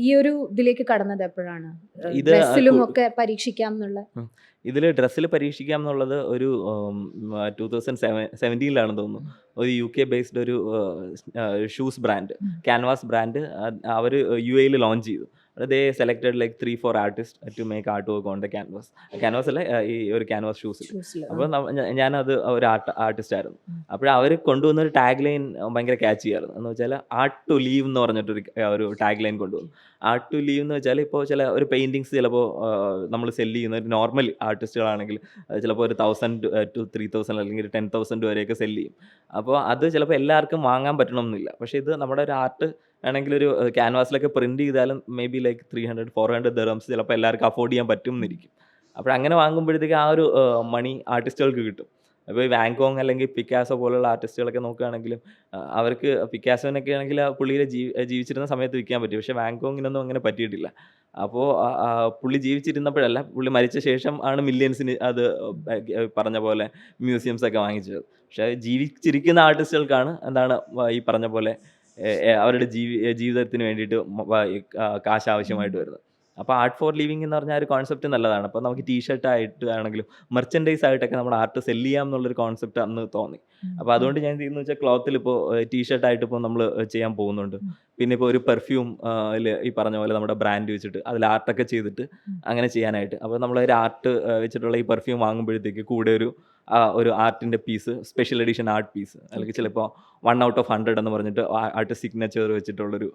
ഈ ഒരു ഇതിലേക്ക് കടന്നത് എപ്പോഴാണ് ഡ്രസ്സിലും ഒക്കെ പരീക്ഷിക്കാം എന്നുള്ള ഇതിൽ ഡ്രസ്സിൽ പരീക്ഷിക്കാം എന്നുള്ളത് ഒരു ടൂ തൗസൻഡ് സെവൻ സെവന്റീനിലാണെന്ന് തോന്നുന്നു ഒരു യു കെ ബേസ്ഡ് ഒരു ഷൂസ് ബ്രാൻഡ്. ക്യാൻവാസ് ബ്രാൻഡ് അവർ യു എയിൽ ലോഞ്ച് ചെയ്തു they selected like three four artist to make art work on the canvas canvas അല്ലെ ഈ ഒരു ക്യാൻവാസ് ഷൂസിൽ അപ്പോൾ ഞാനത് ഒരു ആർട്ട് ആർട്ടിസ്റ്റ് ആയിരുന്നു. അപ്പോൾ അവർ കൊണ്ടുവന്ന ഒരു ടാഗ് ലൈൻ ഭയങ്കര ക്യാച്ച് ചെയ്യായിരുന്നു എന്ന് വെച്ചാൽ ആർട്ട് ടു ലീവ് എന്ന് പറഞ്ഞിട്ടൊരു ഒരു ടാഗ് ലൈൻ കൊണ്ടുവന്നു. ആർട്ട് ടു ലീവ് എന്ന് വെച്ചാൽ ഇപ്പോൾ ചില ഒരു പെയിന്റിങ്സ് ചിലപ്പോൾ നമ്മൾ സെൽ ചെയ്യുന്ന ഒരു നോർമൽ ആർട്ടിസ്റ്റുകളാണെങ്കിൽ ചിലപ്പോൾ ഒരു തൗസൻഡ് ടു ത്രീ തൗസൻഡ് അല്ലെങ്കിൽ ടെൻ തൗസൻഡ് വരെയൊക്കെ സെൽ ചെയ്യും. അപ്പോൾ അത് ചിലപ്പോൾ എല്ലാവർക്കും വാങ്ങാൻ പറ്റണമെന്നില്ല പക്ഷേ ഇത് നമ്മുടെ ഒരു ആർട്ട് ആണെങ്കിൽ ഒരു ക്യാൻവാസിലൊക്കെ പ്രിന്റ് ചെയ്താലും maybe like three hundred four hundred dirhams ചിലപ്പോൾ എല്ലാവർക്കും അഫോർഡ് ചെയ്യാൻ പറ്റും എന്നിരിക്കും. അപ്പോൾ അങ്ങനെ വാങ്ങുമ്പോഴത്തേക്ക് ആ ഒരു മണി ആർട്ടിസ്റ്റുകൾക്ക് കിട്ടും. അപ്പോൾ ഈ വാങ്കോങ് അല്ലെങ്കിൽ പിക്കാസോ പോലുള്ള ആർട്ടിസ്റ്റുകളൊക്കെ നോക്കുകയാണെങ്കിലും അവർക്ക് പിക്കാസോനൊക്കെ ആണെങ്കിൽ ആ പുള്ളിയെ ജീവിച്ചിരുന്ന സമയത്ത് വിൽക്കാൻ പറ്റും. പക്ഷേ വാങ്കോങ്ങിനൊന്നും അങ്ങനെ പറ്റിയിട്ടില്ല. അപ്പോൾ പുള്ളി ജീവിച്ചിരുന്നപ്പോഴല്ല പുള്ളി മരിച്ച ശേഷം ആണ് മില്യൺസിന് അത് പറഞ്ഞ പോലെ മ്യൂസിയംസ് ഒക്കെ വാങ്ങിച്ചത്. പക്ഷേ ജീവിച്ചിരിക്കുന്ന ആർട്ടിസ്റ്റുകൾക്കാണ് എന്താണ് ഈ പറഞ്ഞ പോലെ അവരുടെ ജീവി ജീവിതത്തിന് വേണ്ടിയിട്ട് കാശ് ആവശ്യമായിട്ട് വരുന്നത്. അപ്പോൾ ആർട്ട് ഫോർ ലിവിംഗ് എന്ന് പറഞ്ഞ ഒരു കോൺസെപ്റ്റ് നല്ലതാണ്. അപ്പോൾ നമുക്ക് ടീഷർട്ട് ആയിട്ട് ആണെങ്കിലും മെർച്ചൻഡൈസ് ആയിട്ടൊക്കെ നമ്മുടെ ആർട്ട് സെൽ ചെയ്യാം എന്നുള്ളൊരു കോൺസെപ്റ്റ് അന്ന് തോന്നി. അപ്പോൾ അതുകൊണ്ട് ഞാൻ ചെയ്യുന്നത് വെച്ചാൽ ക്ലോത്തിൽ ഇപ്പോൾ ടീഷർട്ട് ഷർട്ടായിട്ട് ഇപ്പോൾ നമ്മൾ ചെയ്യാൻ പോകുന്നുണ്ട്. പിന്നെ ഇപ്പോൾ ഒരു പെർഫ്യൂം ഈ പറഞ്ഞ പോലെ നമ്മുടെ ബ്രാൻഡ് വെച്ചിട്ട് അതിൽ ആർട്ടൊക്കെ ചെയ്തിട്ട് അങ്ങനെ ചെയ്യാനായിട്ട്. അപ്പോൾ നമ്മൾ ഒരു ആർട്ട് വെച്ചിട്ടുള്ള ഈ പെർഫ്യൂം വാങ്ങുമ്പോഴത്തേക്ക് കൂടെ ഒരു ആ, ഒരു ആർട്ടിന്റെ piece special edition art piece അല്ലെങ്കിൽ ചിലപ്പോൾ വൺ ഔട്ട് ഓഫ് ഹൺഡ്രഡ് എന്ന് പറഞ്ഞിട്ട് ആർട്ട് സിഗ്നേച്ചർ വെച്ചിട്ടുള്ളൊരു.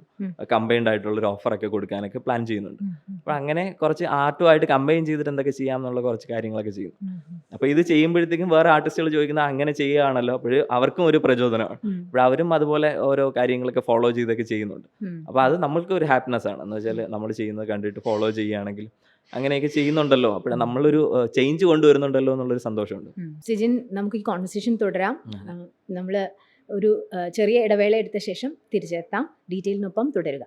കമ്പൈൻഡ് ആയിട്ടുള്ളൊരു ഓഫറൊക്കെ കൊടുക്കാനൊക്കെ പ്ലാൻ ചെയ്യുന്നുണ്ട്. അപ്പോൾ അങ്ങനെ കുറച്ച് ആർട്ടുമായിട്ട് കമ്പൈൻ ചെയ്തിട്ട് എന്തൊക്കെ ചെയ്യാം എന്നുള്ള കുറച്ച് കാര്യങ്ങളൊക്കെ ചെയ്യും അപ്പോൾ ഇത് ചെയ്യുമ്പോഴത്തേക്കും വേറെ ആർട്ടിസ്റ്റുകൾ ചോദിക്കുന്ന അങ്ങനെ ചെയ്യുകയാണല്ലോ. അപ്പോൾ അവർക്കും ഒരു പ്രചോദനമാണ് അപ്പോൾ അവരും അതുപോലെ ഓരോ കാര്യങ്ങളൊക്കെ ഫോളോ ചെയ്തൊക്കെ ചെയ്യുന്നുണ്ട്. അപ്പോൾ അത് നമ്മൾക്ക് ഒരു ഹാപ്പിനെസ് ആണ്. എന്ന് വെച്ചാൽ നമ്മൾ ചെയ്യുന്നത് കണ്ടിട്ട് ഫോളോ ചെയ്യുകയാണെങ്കിൽ അങ്ങനെയൊക്കെ ചെയ്യുന്നുണ്ടല്ലോ. അപ്പോൾ നമ്മളൊരു ചേഞ്ച് കൊണ്ടുവരുന്നുണ്ടല്ലോ എന്നുള്ളൊരു സന്തോഷമുണ്ട്. സിജിൻ നമുക്ക് ഈ കോൺവെർസേഷൻ തുടരാം. നമ്മൾ ഒരു ചെറിയ ഇടവേള എടുത്ത ശേഷം തിരിച്ചെത്താം. ഡീറ്റെയിലിനൊപ്പം തുടരുക.